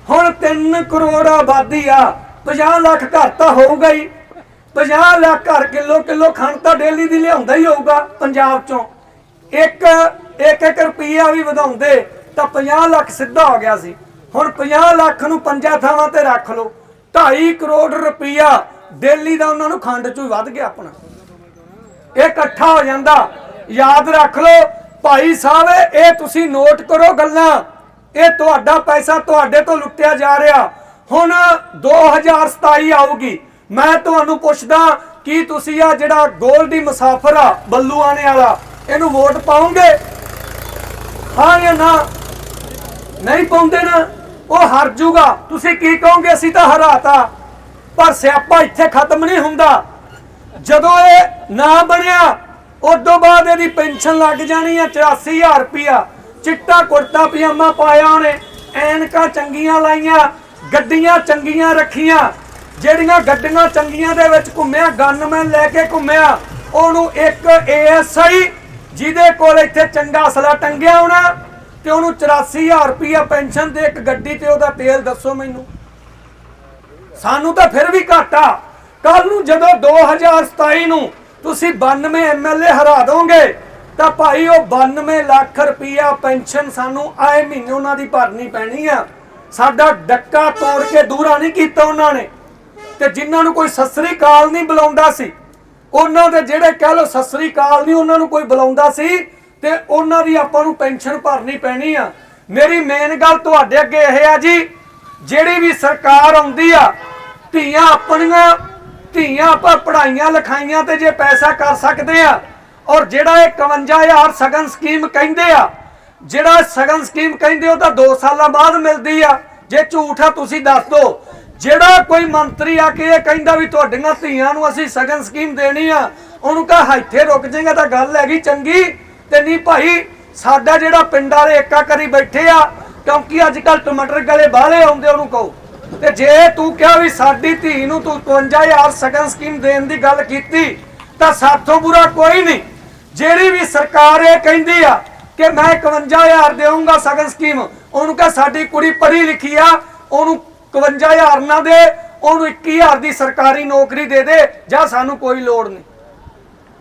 ਹੁਣ 3 ਕਰੋੜ ਆਬਾਦੀ ਆ। 50 ਲੱਖ ਘਰ ਤਾਂ ਹੋਊਗਾ ਹੀ। 50 ਲੱਖ ਘਰ ਕਿਲੋ ਕਿਲੋ ਖੰਡ ਤਾਂ ਡੇਲੀ ਦੀ ਲਿਆਉਂਦਾ ਹੀ ਹੋਊਗਾ ਪੰਜਾਬ ਚੋਂ। ਇੱਕ ਇੱਕ ਇੱਕ ਰੁਪਈਆ ਵੀ ਵਧਾਉਂਦੇ ਤਾਂ 50 ਲੱਖ ਸਿੱਧਾ ਹੋ ਗਿਆ ਸੀ। ਹੁਣ 50 ਲੱਖ ਨੂੰ ਪੰਜਾਂ ਥਾਵਾਂ ਤੇ ਰੱਖ ਲਓ। 2.5 ਕਰੋੜ ਰੁਪਈਆ ਦਿੱਲੀ ਦਾ ਉਹਨਾਂ ਨੂੰ ਖੰਡ ਚੋਂ ਵੱਧ ਗਿਆ ਆਪਣਾ। ਇਹ ਇਕੱਠਾ ਹੋ ਜਾਂਦਾ। ਯਾਦ ਰੱਖ ਲਓ, ਭਾਈ ਸਾਹਿਬ, ਇਹ ਤੁਸੀਂ ਨੋਟ ਕਰੋ ਗੱਲਾਂ। ਇਹ ਤੁਹਾਡਾ ਪੈਸਾ ਤੁਹਾਡੇ ਤੋਂ ਲੁੱਟਿਆ ਜਾ ਰਿਹਾ। ਹੁਣ 2027 ਆਊਗੀ। ਮੈਂ ਤੁਹਾਨੂੰ ਪੁੱਛਦਾ, ਕੀ ਤੁਸੀਂ ਆ ਜਿਹੜਾ ਗੋਲਡੀ ਮੁਸਾਫਰ ਆ, ਬੱਲੂ ਆਣੇ ਵਾਲਾ, ਇਹਨੂੰ ਵੋਟ ਪਾਉਂਗੇ? ਹਾਂ ਜਾਂ ਨਾ? ਨਹੀਂ ਪਾਉਂਦੇ ਨਾ? ਉਹ ਹਾਰ ਜੂਗਾ। ਤੁਸੀਂ ਕੀ ਕਹੋਗੇ? ਅਸੀਂ ਤਾਂ ਹਰਾਤਾ। ਪਰ ਸਿਆਪਾ ਇੱਥੇ ਖਤਮ ਨਹੀਂ ਹੁੰਦਾ। ਜਦੋਂ ਇਹ ਨਾ ਬਣਿਆ ਉਸ ਬਾਅਦ ਇਹਦੀ ਪੈਨਸ਼ਨ ਲੱਗ ਜਾਣੀ ਆ 84000 ਰੁਪਿਆ ਚਿੱਟਾ ਕੁੜਤਾ ਪਜਾਮਾ ਪਾਇਆ ਉਹਨੇ, ਐਨਕਾਂ ਚੰਗੀਆਂ ਲਾਈਆਂ, ਗੱਡੀਆਂ ਚੰਗੀਆਂ ਰੱਖੀਆਂ। ਜਿਹੜੀਆਂ ਗੱਡੀਆਂ ਚੰਗੀਆਂ ਦੇ ਵਿੱਚ ਘੁੰਮਿਆ ਗਨਮੈਨ ਲੈ ਕੇ ਘੁੰਮਿਆ, ਉਹਨੂੰ ਇੱਕ ਏਐਸਆਈ ਜਿਹਦੇ ਕੋਲ ਇੱਥੇ ਚੰਗਾ ਅਸਲਾ ਟੰਗਿਆ ਹੋਣਾ, ਤੇ ਉਹਨੂੰ 84000 ਰੁਪਿਆ ਪੈਨਸ਼ਨ ਤੇ ਇੱਕ ਗੱਡੀ ਤੇ ਉਹਦਾ ਤੇਲ ਦੱਸੋ ਮੈਨੂੰ। ਸਾਨੂੰ ਤਾਂ ਫਿਰ ਵੀ ਘਾਟਾ ਕੱਲ ਨੂੰ ਜਦੋਂ 2027 ਨੂੰ ਤੁਸੀਂ 92 ਐਮਐਲਏ ਹਰਾ ਦੋਗੇ, ਤਾਂ ਭਾਈ ਉਹ 92 ਲੱਖ ਰੁਪਈਆ ਪੈਨਸ਼ਨ ਸਾਨੂੰ ਆਏ ਮਹੀਨੇ ਉਹਨਾਂ ਦੀ ਭਰਨੀ ਪੈਣੀ ਆ। ਸਾਡਾ ਡੱਕਾ ਤੋੜ ਕੇ ਦੂਰਾ ਨਹੀਂ ਕੀਤਾ ਉਹਨਾਂ ਨੇ। ਤੇ ਜਿਨ੍ਹਾਂ ਨੂੰ ਕੋਈ ਸਸਰੀ ਕਾਲ ਨਹੀਂ ਬੁਲਾਉਂਦਾ ਸੀ, ਉਹਨਾਂ ਦੇ ਜਿਹੜੇ ਕਹਿ ਲੋ ਸਸਰੀ ਕਾਲ ਨਹੀਂ ਉਹਨਾਂ ਨੂੰ ਕੋਈ ਬੁਲਾਉਂਦਾ ਸੀ, ਤੇ ਉਹਨਾਂ ਦੀ ਆਪਾਂ ਨੂੰ ਪੈਨਸ਼ਨ ਭਰਨੀ ਪੈਣੀ ਆ। ਮੇਰੀ ਮੇਨ ਗੱਲ ਤੁਹਾਡੇ ਅੱਗੇ ਇਹ ਆ ਜੀ, ਜਿਹੜੀ ਵੀ ਸਰਕਾਰ ਆਉਂਦੀ ਆ ਧੀਆਂ ਆਪਣੀਆਂ, ਧੀਆਂ ਆਪਾਂ ਪੜਾਈਆਂ ਲਿਖਾਈਆਂ ਤੇ ਜੇ ਪੈਸਾ ਕਰ ਸਕਦੇ ਆ। ਔਰ ਜਿਹੜਾ ਇਹ 51000 ਸਗਨ ਸਕੀਮ ਕਹਿੰਦੇ ਆ, ਜਿਹੜਾ ਸਗਨ ਸਕੀਮ ਕਹਿੰਦੇ ਉਹ ਤਾਂ 2 ਸਾਲਾਂ ਬਾਅਦ ਮਿਲਦੀ ਆ। ਜੇ ਝੂਠ ਆ ਤੁਸੀਂ ਦੱਸ ਦਿਓ ਜਿਹੜਾ ਕੋਈ ਮੰਤਰੀ ਆ ਕੇ ਇਹ ਕਹਿੰਦਾ ਵੀ ਤੁਹਾਡੀਆਂ ਧੀਆਂ ਨੂੰ ਅਸੀਂ ਸਗਨ ਸਕੀਮ ਦੇਣੀ ਆ, ਉਹਨੂੰ ਕਹ ਇੱਥੇ ਰੁਕ ਜਾਏਗਾ ਤਾਂ ਗੱਲ ਹੈਗੀ ਚੰਗੀ। ਤੇ ਨਹੀਂ ਭਾਈ, ਸਾਡਾ ਜਿਹੜਾ ਪਿੰਡ ਵਾਲੇ ਏਕਾ ਕਰੀ ਬੈਠੇ ਆ, ਕਿਉਂਕਿ ਅੱਜ ਕੱਲ ਟਮਾਟਰ ਗਲੇ ਬਾਹਲੇ ਆਉਂਦੇ ਉਹਨੂੰ ਕਹੋ। ਤੇ ਜੇ ਤੂੰ ਕਿਹਾ ਵੀ ਸਾਡੀ ਧੀ ਨੂੰ ਤੂੰ 51000 ਸਗਨ ਸਕੀਮ ਦੇਣ ਦੀ ਗੱਲ ਕੀਤੀ, ਤਾਂ ਸਾਥੋਂ ਬੁਰਾ ਕੋਈ ਨਹੀਂ। ਜਿਹੜੀ ਵੀ ਸਰਕਾਰ ਇਹ ਕਹਿੰਦੀ ਆ ਕਿ ਮੈਂ 51000 ਦੇਵਾਂਗਾ ਸਗਨ ਸਕੀਮ ਉਹਨੂੰ ਕਹ ਸਾਡੀ ਕੁੜੀ ਪੜ੍ਹੀ ਲਿਖੀ ਆ, ਉਹਨੂੰ 51000 ਨਾ ਦੇ, ਉਹਨੂੰ 21000 ਦੀ ਸਰਕਾਰੀ ਨੌਕਰੀ ਦੇ ਦੇ, ਜਾਂ ਸਾਨੂੰ ਕੋਈ ਲੋੜ ਨਹੀਂ।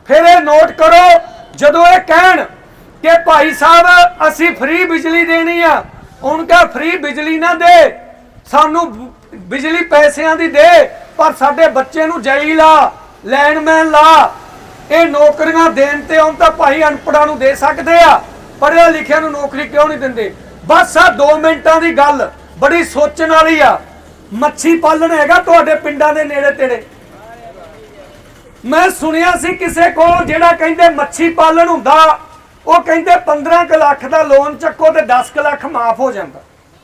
ਫਿਰ ਇਹ ਨੋਟ ਕਰੋ, ਜਦੋਂ ਇਹ ਕਹਿਣ ਕਿ ਭਾਈ ਸਾਹਿਬ, ਅਸੀਂ ਫ੍ਰੀ ਬਿਜਲੀ ਦੇਣੀ ਆ, ਉਹਨੂੰ ਕਹ ਫ੍ਰੀ ਬਿਜਲੀ ਨਾ ਦੇ। ਸਾਨੂੰ ਬ- ਬਿਜਲੀ ਪੈਸਿਆਂ ਦੀ ਦੇ, ਪਰ ਸਾਡੇ ਬੱਚੇ ਨੂੰ ਜਈ ਲਾ, ਲੈਂਡਮੈਨ ਲਾ। ਇਹ ਨੌਕਰੀਆਂ ਦੇਣ ਤੇ ਹੁਣ ਤਾਂ ਭਾਈ ਅਨਪੜਾਂ ਨੂੰ ਦੇ ਸਕਦੇ ਆ, ਪੜ੍ਹਿਆ ਲਿਖਿਆ ਨੂੰ ਨੌਕਰੀ ਕਿਉਂ ਨਹੀਂ ਦਿੰਦੇ? ਬਸ ਆ 2 ਮਿੰਟਾਂ ਦੀ ਗੱਲ, ਬੜੀ ਸੋਚਣ ਵਾਲੀ ਆ। ਮੱਛੀ ਪਾਲਣ ਹੈਗਾ ਤੁਹਾਡੇ ਪਿੰਡਾਂ ਦੇ ਨੇੜੇ ਤੇੜੇ। ਮੈਂ ਸੁਣਿਆ ਸੀ ਕਿਸੇ ਕੋਲ ਜਿਹੜਾ ਕਹਿੰਦੇ ਮੱਛੀ ਪਾਲਣ ਹੁੰਦਾ, ਉਹ ਕਹਿੰਦੇ 15 ਕੁ ਲੱਖ ਦਾ ਲੋਨ ਚੱਕੋ ਤੇ 10 ਕੁ ਲੱਖ ਮਾਫ ਹੋ ਜਾਂਦਾ।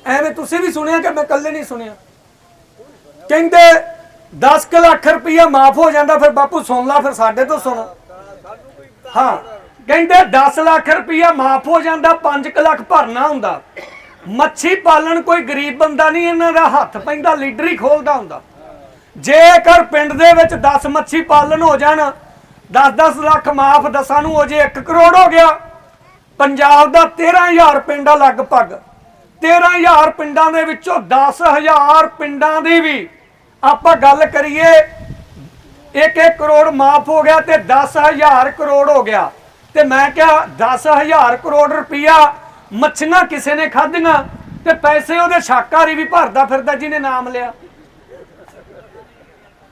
ਐਵੇਂ ਤੁਸੀਂ ਵੀ ਸੁਣਿਆ ਕਿ ਮੈਂ ਇਕੱਲੇ ਨਹੀਂ ਸੁਣਿਆ? ਕਹਿੰਦੇ 10 ਕੁ ਲੱਖ ਰੁਪਈਆ ਮਾਫ ਹੋ ਜਾਂਦਾ, ਫਿਰ ਬਾਪੂ ਸੁਣ ਲਾ, ਫਿਰ ਸਾਡੇ ਤੋਂ ਸੁਣ। ਹਾਂ, ਕਹਿੰਦੇ 10 ਲੱਖ ਰੁਪਈਆ ਮਾਫ ਹੋ ਜਾਂਦਾ 5 ਕੁ ਲੱਖ ਭਰਨਾ ਹੁੰਦਾ। ਮੱਛੀ ਪਾਲਣ ਕੋਈ ਗਰੀਬ ਬੰਦਾ ਨਹੀਂ, ਇਹਨਾਂ ਦਾ ਹੱਥ ਪੈਂਦਾ, ਲੀਡਰ ਹੀ ਖੋਲਦਾ ਹੁੰਦਾ। ਜੇਕਰ ਪਿੰਡ ਦੇ ਵਿੱਚ 10 ਮੱਛੀ ਪਾਲਣ ਹੋ ਜਾਣ 10-10 ਲੱਖ ਮਾਫ ਦਸਾਂ ਨੂੰ ਹੋ ਜੇ 1 ਕਰੋੜ ਹੋ ਗਿਆ, ਪੰਜਾਬ ਦਾ 13000 ਪਿੰਡ ਆ ਲਗਭਗ। 13000 ਪਿੰਡਾਂ ਦੇ ਵਿੱਚੋਂ 10000 ਪਿੰਡਾਂ ਦੀ ਵੀ ਆਪਾਂ ਗੱਲ ਕਰੀਏ 1-1 ਕਰੋੜ ਮਾਫ ਹੋ ਗਿਆ ਤੇ 10000 ਕਰੋੜ ਹੋ ਗਿਆ। ਤੇ ਮੈਂ ਕਿਹਾ 10000 ਕਰੋੜ ਰੁਪਇਆ ਮੱਛੀਆਂ ਕਿਸੇ ਨੇ ਖਾਧੀਆਂ ਤੇ ਪੈਸੇ ਉਹਦੇ ਸ਼ਾਕਾਹਾਰੀ ਵੀ ਭਰਦਾ ਫਿਰਦਾ ਜਿਹਨੇ ਨਾਮ ਲਿਆ।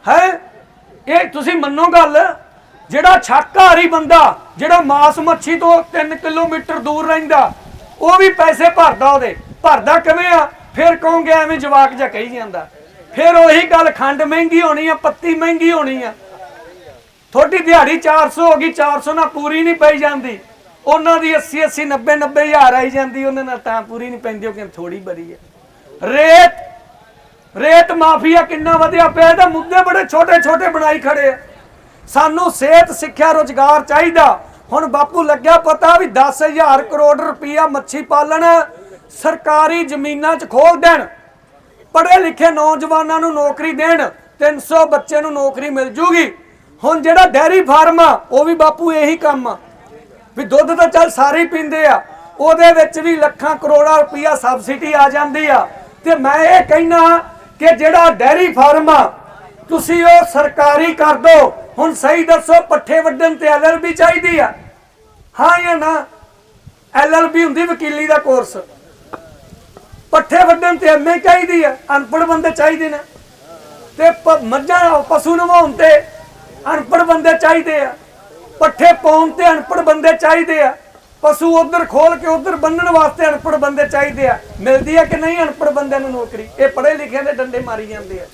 ਹੈ? ਇਹ ਤੁਸੀਂ ਮੰਨੋ ਗੱਲ, ਜਿਹੜਾ ਸ਼ਾਕਾਹਾਰੀ ਬੰਦਾ, ਜਿਹੜਾ ਮਾਸ ਮੱਛੀ ਤੋਂ 3 ਕਿਲੋਮੀਟਰ ਦੂਰ ਰਹਿੰਦਾ, ਉਹ ਵੀ ਪੈਸੇ ਭਰਦਾ ਉਹਦੇ। ਭਰਦਾ ਕਿਵੇਂ ਆ? ਫਿਰ ਕਹੋਗੇ ਐਵੇਂ ਜਵਾਕ ਜਾ ਕਹੀ ਜਾਂਦਾ। ਫਿਰ ਉਹੀ ਗੱਲ, ਖੰਡ ਮਹਿੰਗੀ ਹੋਣੀ ਆ, ਪੱਤੀ ਮਹਿੰਗੀ ਹੋਣੀ ਆ। ਤੁਹਾਡੀ ਦਿਹਾੜੀ 400 ਹੋ ਗਈ 400 ਨਾਲ ਪੂਰੀ ਨਹੀਂ ਪਈ ਜਾਂਦੀ। ਉਹਨਾਂ ਦੀ 80 80 90 90 ਹਜ਼ਾਰ ਆਈ ਜਾਂਦੀ ਉਹਨਾਂ ਨਾਲ ਤਾਂ ਪੂਰੀ ਨਹੀਂ ਪੈਂਦੀ, ਉਹ ਕਹਿੰਦੇ ਥੋੜੀ ਬੜੀ ਹੈ ਰੇਤ ਰੇਤ ਮਾਫੀਆ ਕਿੰਨਾ ਵਧਿਆ ਪਿਆ, ਇਹਦਾ ਮੁੱਦੇ ਬੜੇ ਛੋਟੇ ਛੋਟੇ ਬਣਾਈ ਖੜੇ ਆ। ਸਾਨੂੰ ਸਿਹਤ, ਸਿੱਖਿਆ, ਰੋਜ਼ਗਾਰ ਚਾਹੀਦਾ। ਹੁਣ ਬਾਪੂ ਲੱਗਿਆ ਪਤਾ ਵੀ 10000 ਕਰੋੜ ਰੁਪਈਆ ਮੱਛੀ ਪਾਲਣ ਸਰਕਾਰੀ ਜ਼ਮੀਨਾਂ 'ਚ ਖੋਲ ਦੇਣ, ਪੜ੍ਹੇ ਲਿਖੇ ਨੌਜਵਾਨਾਂ ਨੂੰ ਨੌਕਰੀ ਦੇਣ 300 ਬੱਚੇ ਨੂੰ ਨੌਕਰੀ ਮਿਲ ਜੂਗੀ। ਹੁਣ ਜਿਹੜਾ ਡੈਰੀ ਫਾਰਮ ਆ, ਉਹ ਵੀ ਬਾਪੂ ਇਹੀ ਕੰਮ ਆ। ਵੀ ਦੁੱਧ ਤਾਂ ਚੱਲ ਸਾਰੇ ਪੀਂਦੇ ਆ, ਉਹਦੇ ਵਿੱਚ ਵੀ ਲੱਖਾਂ ਕਰੋੜਾਂ ਰੁਪਈਆ ਸਬਸਿਡੀ ਆ ਜਾਂਦੀ ਆ। ਤੇ ਮੈਂ ਇਹ ਕਹਿਣਾ ਕਿ ਜਿਹੜਾ ਡੈਰੀ ਫਾਰਮ ਆ, ਤੁਸੀਂ ਉਹ ਸਰਕਾਰੀ ਕਰ ਦਿਓ ਹੁਣ ਸਹੀ ਦੱਸੋ ਪੱਠੇ ਵੱਢਣ ਤੇ ਐਲਐਲਬੀ ਚਾਹੀਦੀ ਆ। ਹਾਂ ਜਾਂ ਨਾ? ਐਲਐਲਬੀ ਹੁੰਦੀ ਵਕੀਲੀ ਦਾ ਕੋਰਸ। ਪੱਠੇ ਵੱਢਣ ਤੇ ਐਮਏ ਚਾਹੀਦੀ ਆ, ਅਨਪੜ੍ਹ ਬੰਦੇ ਚਾਹੀਦੇ ਨੇ। ਤੇ ਪ- ਮੱਝਾਂ ਪਸ਼ੂ ਨਵਾਉਣ ਤੇ ਅਨਪੜ੍ਹ ਬੰਦੇ ਚਾਹੀਦੇ ਆ। ਪੱਠੇ ਪਾਉਣ ਤੇ ਅਨਪੜ੍ਹ ਬੰਦੇ ਚਾਹੀਦੇ ਆ। ਪਸ਼ੂ ਉਧਰ ਖੋਲ ਕੇ ਉਧਰ ਬੰਨਣ ਵਾਸਤੇ ਅਨਪੜ੍ਹ ਬੰਦੇ ਚਾਹੀਦੇ ਆ। ਮਿਲਦੀ ਆ ਕਿ ਨਹੀਂ ਅਨਪੜ੍ਹ ਬੰਦਿਆਂ ਨੂੰ ਨੌਕਰੀ? ਇਹ ਪੜ੍ਹੇ ਲਿਖਿਆਂ ਦੇ ਡੰਡੇ ਮਾਰੀ ਜਾਂਦੇ ਆ।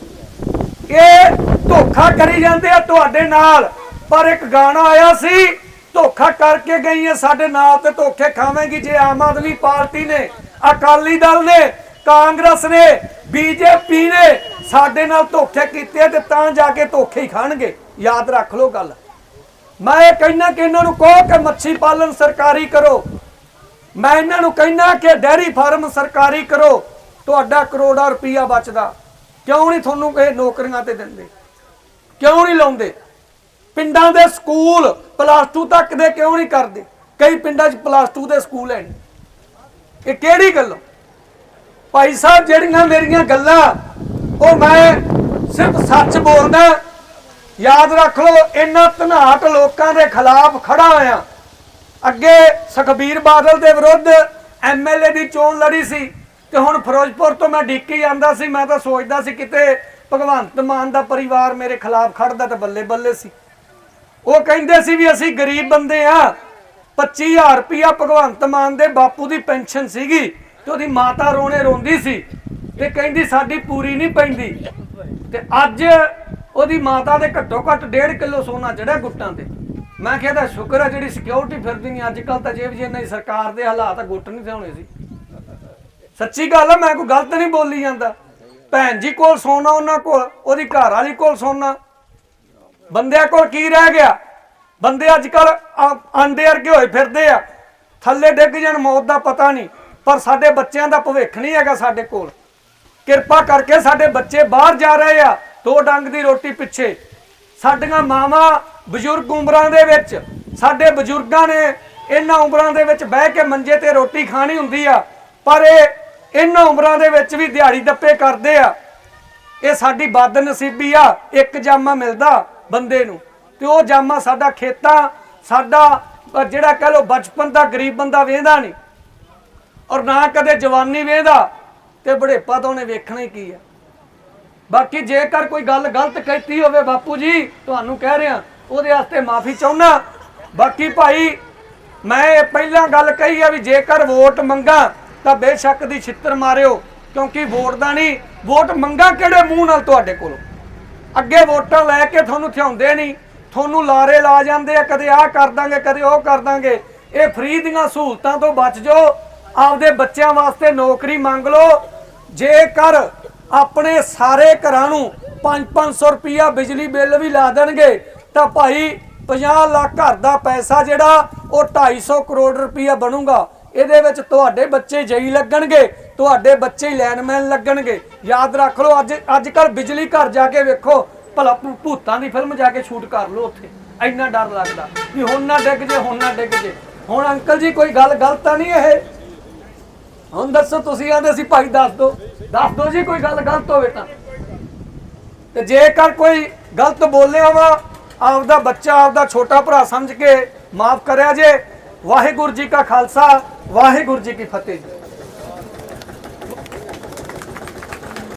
ਇਹ ਧੋਖਾ ਕਰੀ ਜਾਂਦੇ ਆ ਤੁਹਾਡੇ ਨਾਲ। ਪਰ ਇੱਕ ਗਾਣਾ ਆਇਆ ਸੀ, ਧੋਖਾ ਕਰਕੇ ਗਈ ਹੈ ਸਾਡੇ ਨਾਲ ਤੇ ਧੋਖੇ ਖਾਵੇਂਗੀ ਜੇ ਆਮ ਆਦਮੀ ਪਾਰਟੀ ਨੇ। ਅਕਾਲੀ ਦਲ ਨੇ, ਕਾਂਗਰਸ ਨੇ, ਬੀਜੇਪੀ ਨੇ ਸਾਡੇ ਨਾਲ ਧੋਖੇ ਕੀਤੇ ਤੇ ਤਾਂ ਜਾ ਕੇ ਧੋਖੇ ਹੀ ਖਾਣਗੇ। ਯਾਦ ਰੱਖ ਲਓ ਗੱਲ। ਮੈਂ ਇਹ ਕਹਿਣਾ ਕਿ ਇਹਨਾਂ ਨੂੰ ਕਹੋ ਕਿ ਮੱਛੀ ਪਾਲਣ ਸਰਕਾਰੀ ਕਰੋ। ਮੈਂ ਇਹਨਾਂ ਨੂੰ ਕਹਿਣਾ ਕਿ ਡੈਰੀ ਫਾਰਮ ਸਰਕਾਰੀ ਕਰੋ। ਤੁਹਾਡਾ ਕਰੋੜਾਂ ਰੁਪਈਆ ਬਚਦਾ। ਕਿਉਂ ਨਹੀਂ ਤੁਹਾਨੂੰ ਇਹ ਨੌਕਰੀਆਂ ਤੇ ਦਿੰਦੇ? ਕਿਉਂ ਨਹੀਂ ਲਾਉਂਦੇ? ਪਿੰਡਾਂ ਦੇ ਸਕੂਲ ਪਲੱਸ 2 ਤੱਕ ਦੇ ਕਿਉਂ ਨਹੀਂ ਕਰਦੇ? ਕਈ ਪਿੰਡਾਂ 'ਚ ਪਲੱਸ 2 ਦੇ ਸਕੂਲ ਹੈ ਇਹ ਕਿਹੜੀ ਗੱਲ? ਭਾਈ ਸਾਹਿਬ, ਜਿਹੜੀਆਂ ਮੇਰੀਆਂ ਗੱਲਾਂ, ਉਹ ਮੈਂ ਸਿਰਫ ਸੱਚ ਬੋਲਦਾ। ਯਾਦ ਰੱਖ ਲਓ ਇਹਨਾਂ ਧਨਾਟ ਲੋਕਾਂ ਦੇ ਖਿਲਾਫ ਖੜਾ ਹੋਇਆ। ਅੱਗੇ ਸੁਖਬੀਰ ਬਾਦਲ ਦੇ ਵਿਰੁੱਧ ਐਮਐਲਏ ਦੀ ਚੋਣ ਲੜੀ ਸੀ ਤੇ ਹੁਣ ਫਿਰੋਜ਼ਪੁਰ ਤੋਂ ਮੈਂ ਡਿੱਕੀ ਜਾਂਦਾ ਸੀ। ਮੈਂ ਤਾਂ ਸੋਚਦਾ ਸੀ ਕਿਤੇ ਭਗਵੰਤ ਮਾਨ ਦਾ ਪਰਿਵਾਰ ਮੇਰੇ ਖਿਲਾਫ ਖੜਦਾ ਤੇ ਬੱਲੇ ਬੱਲੇ ਸੀ। ਉਹ ਕਹਿੰਦੇ ਸੀ ਵੀ ਅਸੀਂ ਗਰੀਬ ਬੰਦੇ ਆ। 25000 ਰੁਪਇਆ ਭਗਵੰਤ ਮਾਨ ਦੇ ਬਾਪੂ ਦੀ ਪੈਨਸ਼ਨ ਸੀਗੀ ਤੇ ਉਹਦੀ ਮਾਤਾ ਰੋਣੇ ਰੋਂਦੀ ਸੀ ਤੇ ਕਹਿੰਦੀ ਸਾਡੀ ਪੂਰੀ ਨਹੀਂ ਪੈਂਦੀ। ਤੇ ਅੱਜ ਉਹਦੀ ਮਾਤਾ ਦੇ ਘੱਟੋ ਘੱਟ 1.5 ਕਿਲੋ ਸੋਨਾ ਚੜਿਆ ਗੁੱਟਾਂ ਤੇ। ਮੈਂ ਕਹਿੰਦਾ ਸ਼ੁਕਰ ਹੈ ਜਿਹੜੀ ਸਿਕਿਉਰਿਟੀ ਫਿਰਦੀ ਨਹੀਂ ਅੱਜ ਕੱਲ ਤਾਂ ਜੇਬ ਜੇ ਨਹੀਂ ਸਰਕਾਰ ਦੇ ਹਾਲਾਤ ਗੁੱਟ ਨਹੀਂ ਤੇ ਸੀ। ਸੱਚੀ ਗੱਲ ਆ, ਮੈਂ ਕੋਈ ਗਲਤ ਨਹੀਂ ਬੋਲੀ ਜਾਂਦਾ। ਭੈਣ ਜੀ ਕੋਲ ਸੋਨਾ, ਉਹਨਾਂ ਕੋਲ, ਉਹਦੀ ਘਰ ਵਾਲੀ ਕੋਲ ਸੋਨਾ। ਬੰਦਿਆਂ ਕੋਲ ਕੀ ਰਹਿ ਗਿਆ? ਬੰਦੇ ਅੱਜ ਕੱਲ ਆਂਡੇ ਵਰਗੇ ਹੋਏ ਫਿਰਦੇ ਆ। ਥੱਲੇ ਡਿੱਗ ਜਾਣ, ਮੌਤ ਦਾ ਪਤਾ ਨਹੀਂ। ਪਰ ਸਾਡੇ ਬੱਚਿਆਂ ਦਾ ਭਵਿੱਖ ਨਹੀਂ ਹੈਗਾ ਸਾਡੇ ਕੋਲ। ਕਿਰਪਾ ਕਰਕੇ ਸਾਡੇ ਬੱਚੇ ਬਾਹਰ ਜਾ ਰਹੇ ਆ, ਦੋ ਡੰਗ ਦੀ ਰੋਟੀ ਪਿੱਛੇ। ਸਾਡੀਆਂ ਮਾਵਾਂ ਬਜ਼ੁਰਗ ਉਮਰਾਂ ਦੇ ਵਿੱਚ, ਸਾਡੇ ਬਜ਼ੁਰਗਾਂ ਨੇ ਇਹਨਾਂ ਉਮਰਾਂ ਦੇ ਵਿੱਚ ਬਹਿ ਕੇ ਮੰਜੇ ਤੇ ਰੋਟੀ ਖਾਣੀ ਹੁੰਦੀ ਆ, ਪਰ ਇਹ ਇਹਨਾਂ ਉਮਰਾਂ ਦੇ ਵਿੱਚ ਵੀ ਦਿਹਾੜੀ ਦੱਪੇ ਕਰਦੇ ਆ। ਇਹ ਸਾਡੀ ਬਦ ਨਸੀਬੀ ਆ, ਇੱਕ ਜਾਮਾ ਮਿਲਦਾ ਬੰਦੇ ਨੂੰ। ਤੇ ਉਹ ਜਾਮਾ ਸਾਡਾ ਖੇਤਾਂ, ਸਾਡਾ ਜਿਹੜਾ ਕਹ ਲੋ ਬਚਪਨ ਦਾ ਗਰੀਬ ਬੰਦਾ ਵੇਂਦਾ ਨਹੀਂ। ਔਰ ਨਾ ਕਦੇ ਜਵਾਨੀ ਵੇਂਦਾ ਤੇ ਬੁਢੇਪਾ ਤਾਂ ਉਹਨੇ ਵੇਖਣਾ ਹੀ ਕੀ ਆ। ਬਾਕੀ ਜੇਕਰ ਕੋਈ ਗੱਲ ਗਲਤ ਕੀਤੀ ਹੋਵੇ ਬਾਪੂ ਜੀ, ਤੁਹਾਨੂੰ ਕਹਿ ਰਿਹਾ, ਉਹਦੇ ਵਾਸਤੇ ਮਾਫੀ ਚਾਹੁੰਦਾ ਬਾਕੀ ਭਾਈ, ਮੈਂ ਇਹ ਪਹਿਲਾਂ ਗੱਲ ਕਹੀ ਆ ਵੀ ਜੇਕਰ ਵੋਟ ਮੰਗਾ ਤਾਂ ਬੇਸ਼ੱਕ ਦੀ ਛਿੱਤਰ ਮਾਰਿਓ, ਕਿਉਂਕਿ ਵੋਟ ਦਾ ਨਹੀਂ, ਵੋਟ ਮੰਗਾ ਕਿਹੜੇ ਮੂੰਹ ਨਾਲ ਤੁਹਾਡੇ ਕੋਲੋਂ? ਅੱਗੇ ਵੋਟਾਂ ਲੈ ਕੇ ਤੁਹਾਨੂੰ ਥਿਆਉਂਦੇ ਨਹੀਂ ਤੁਹਾਨੂੰ ਲਾਰੇ ਲਾ ਜਾਂਦੇ ਆ, ਕਦੇ ਆਹ ਕਰ ਦਾਂਗੇ, ਕਦੇ ਉਹ ਕਰ ਦਾਂਗੇ। ਇਹ ਫ੍ਰੀ ਦੀਆਂ ਸਹੂਲਤਾਂ ਤੋਂ ਬਚ ਜਾਓ, ਆਪਦੇ ਬੱਚਿਆਂ ਵਾਸਤੇ ਨੌਕਰੀ ਮੰਗ ਲਓ। ਜੇਕਰ ਆਪਣੇ ਸਾਰੇ ਘਰਾਂ ਨੂੰ 5-500 ਰੁਪਿਆ ਬਿਜਲੀ ਬਿੱਲ ਵੀ ਲਾ ਦੇਣਗੇ, ਤਾਂ ਭਾਈ 50 ਲੱਖ ਘਰ ਦਾ ਪੈਸਾ ਜਿਹੜਾ, ਉਹ 250 ਕਰੋੜ ਰੁਪਿਆ ਬਣੂਗਾ। ਇਹਦੇ ਵਿੱਚ ਤੁਹਾਡੇ ਬੱਚੇ ਜਈ ਲੱਗਣਗੇ, ਤੁਹਾਡੇ ਬੱਚੇ ਹੀ ਲੱਗਣਗੇ। ਯਾਦ ਰੱਖ ਲਓ, ਅੱਜ ਅੱਜ ਕੱਲ ਬਿਜਲੀ ਘਰ ਜਾ ਕੇ ਵੇਖੋ ਭਲਾ ਭੂ- ਭੂਤਾਂ ਦੀ ਫਿਲਮ ਜਾ ਕੇ ਸ਼ੂਟ ਕਰ ਲਓ ਉੱਥੇ। ਇੰਨਾ ਡਰ ਲੱਗਦਾ। ਵੀ ਹੁਣ ਨਾ ਡਿੱਗ ਜੇ, ਹੁਣ ਨਾ ਡਿੱਗ ਜੇ। ਹੁਣ ਅੰਕਲ ਜੀ, ਕੋਈ ਗੱਲ ਗਲਤ ਤਾਂ ਨਹੀਂ ਇਹ? ਹੁਣ ਦੱਸੋ ਤੁਸੀਂ ਆਂਦੇ ਸੀ, ਭਾਈ ਦੱਸ ਦਿਓ ਦੱਸ ਦਿਓ ਜੀ, ਕੋਈ ਗੱਲ ਗਲਤ ਹੋਵੇ ਤਾਂ। ਤੇ ਜੇਕਰ ਕੋਈ ਗਲਤ ਬੋਲਿਆ ਵਾ ਆਪਦਾ ਬੱਚਾ, ਆਪਦਾ ਛੋਟਾ ਭਰਾ ਸਮਝ ਕੇ ਮਾਫ ਕਰਿਆ ਜੇ, ਵਾਹਿਗੁਰੂ ਜੀ ਕਾ ਖਾਲਸਾ, ਵਾਹਿਗੁਰੂ ਜੀ ਕੀ ਫਤਿਹ ਜੀ।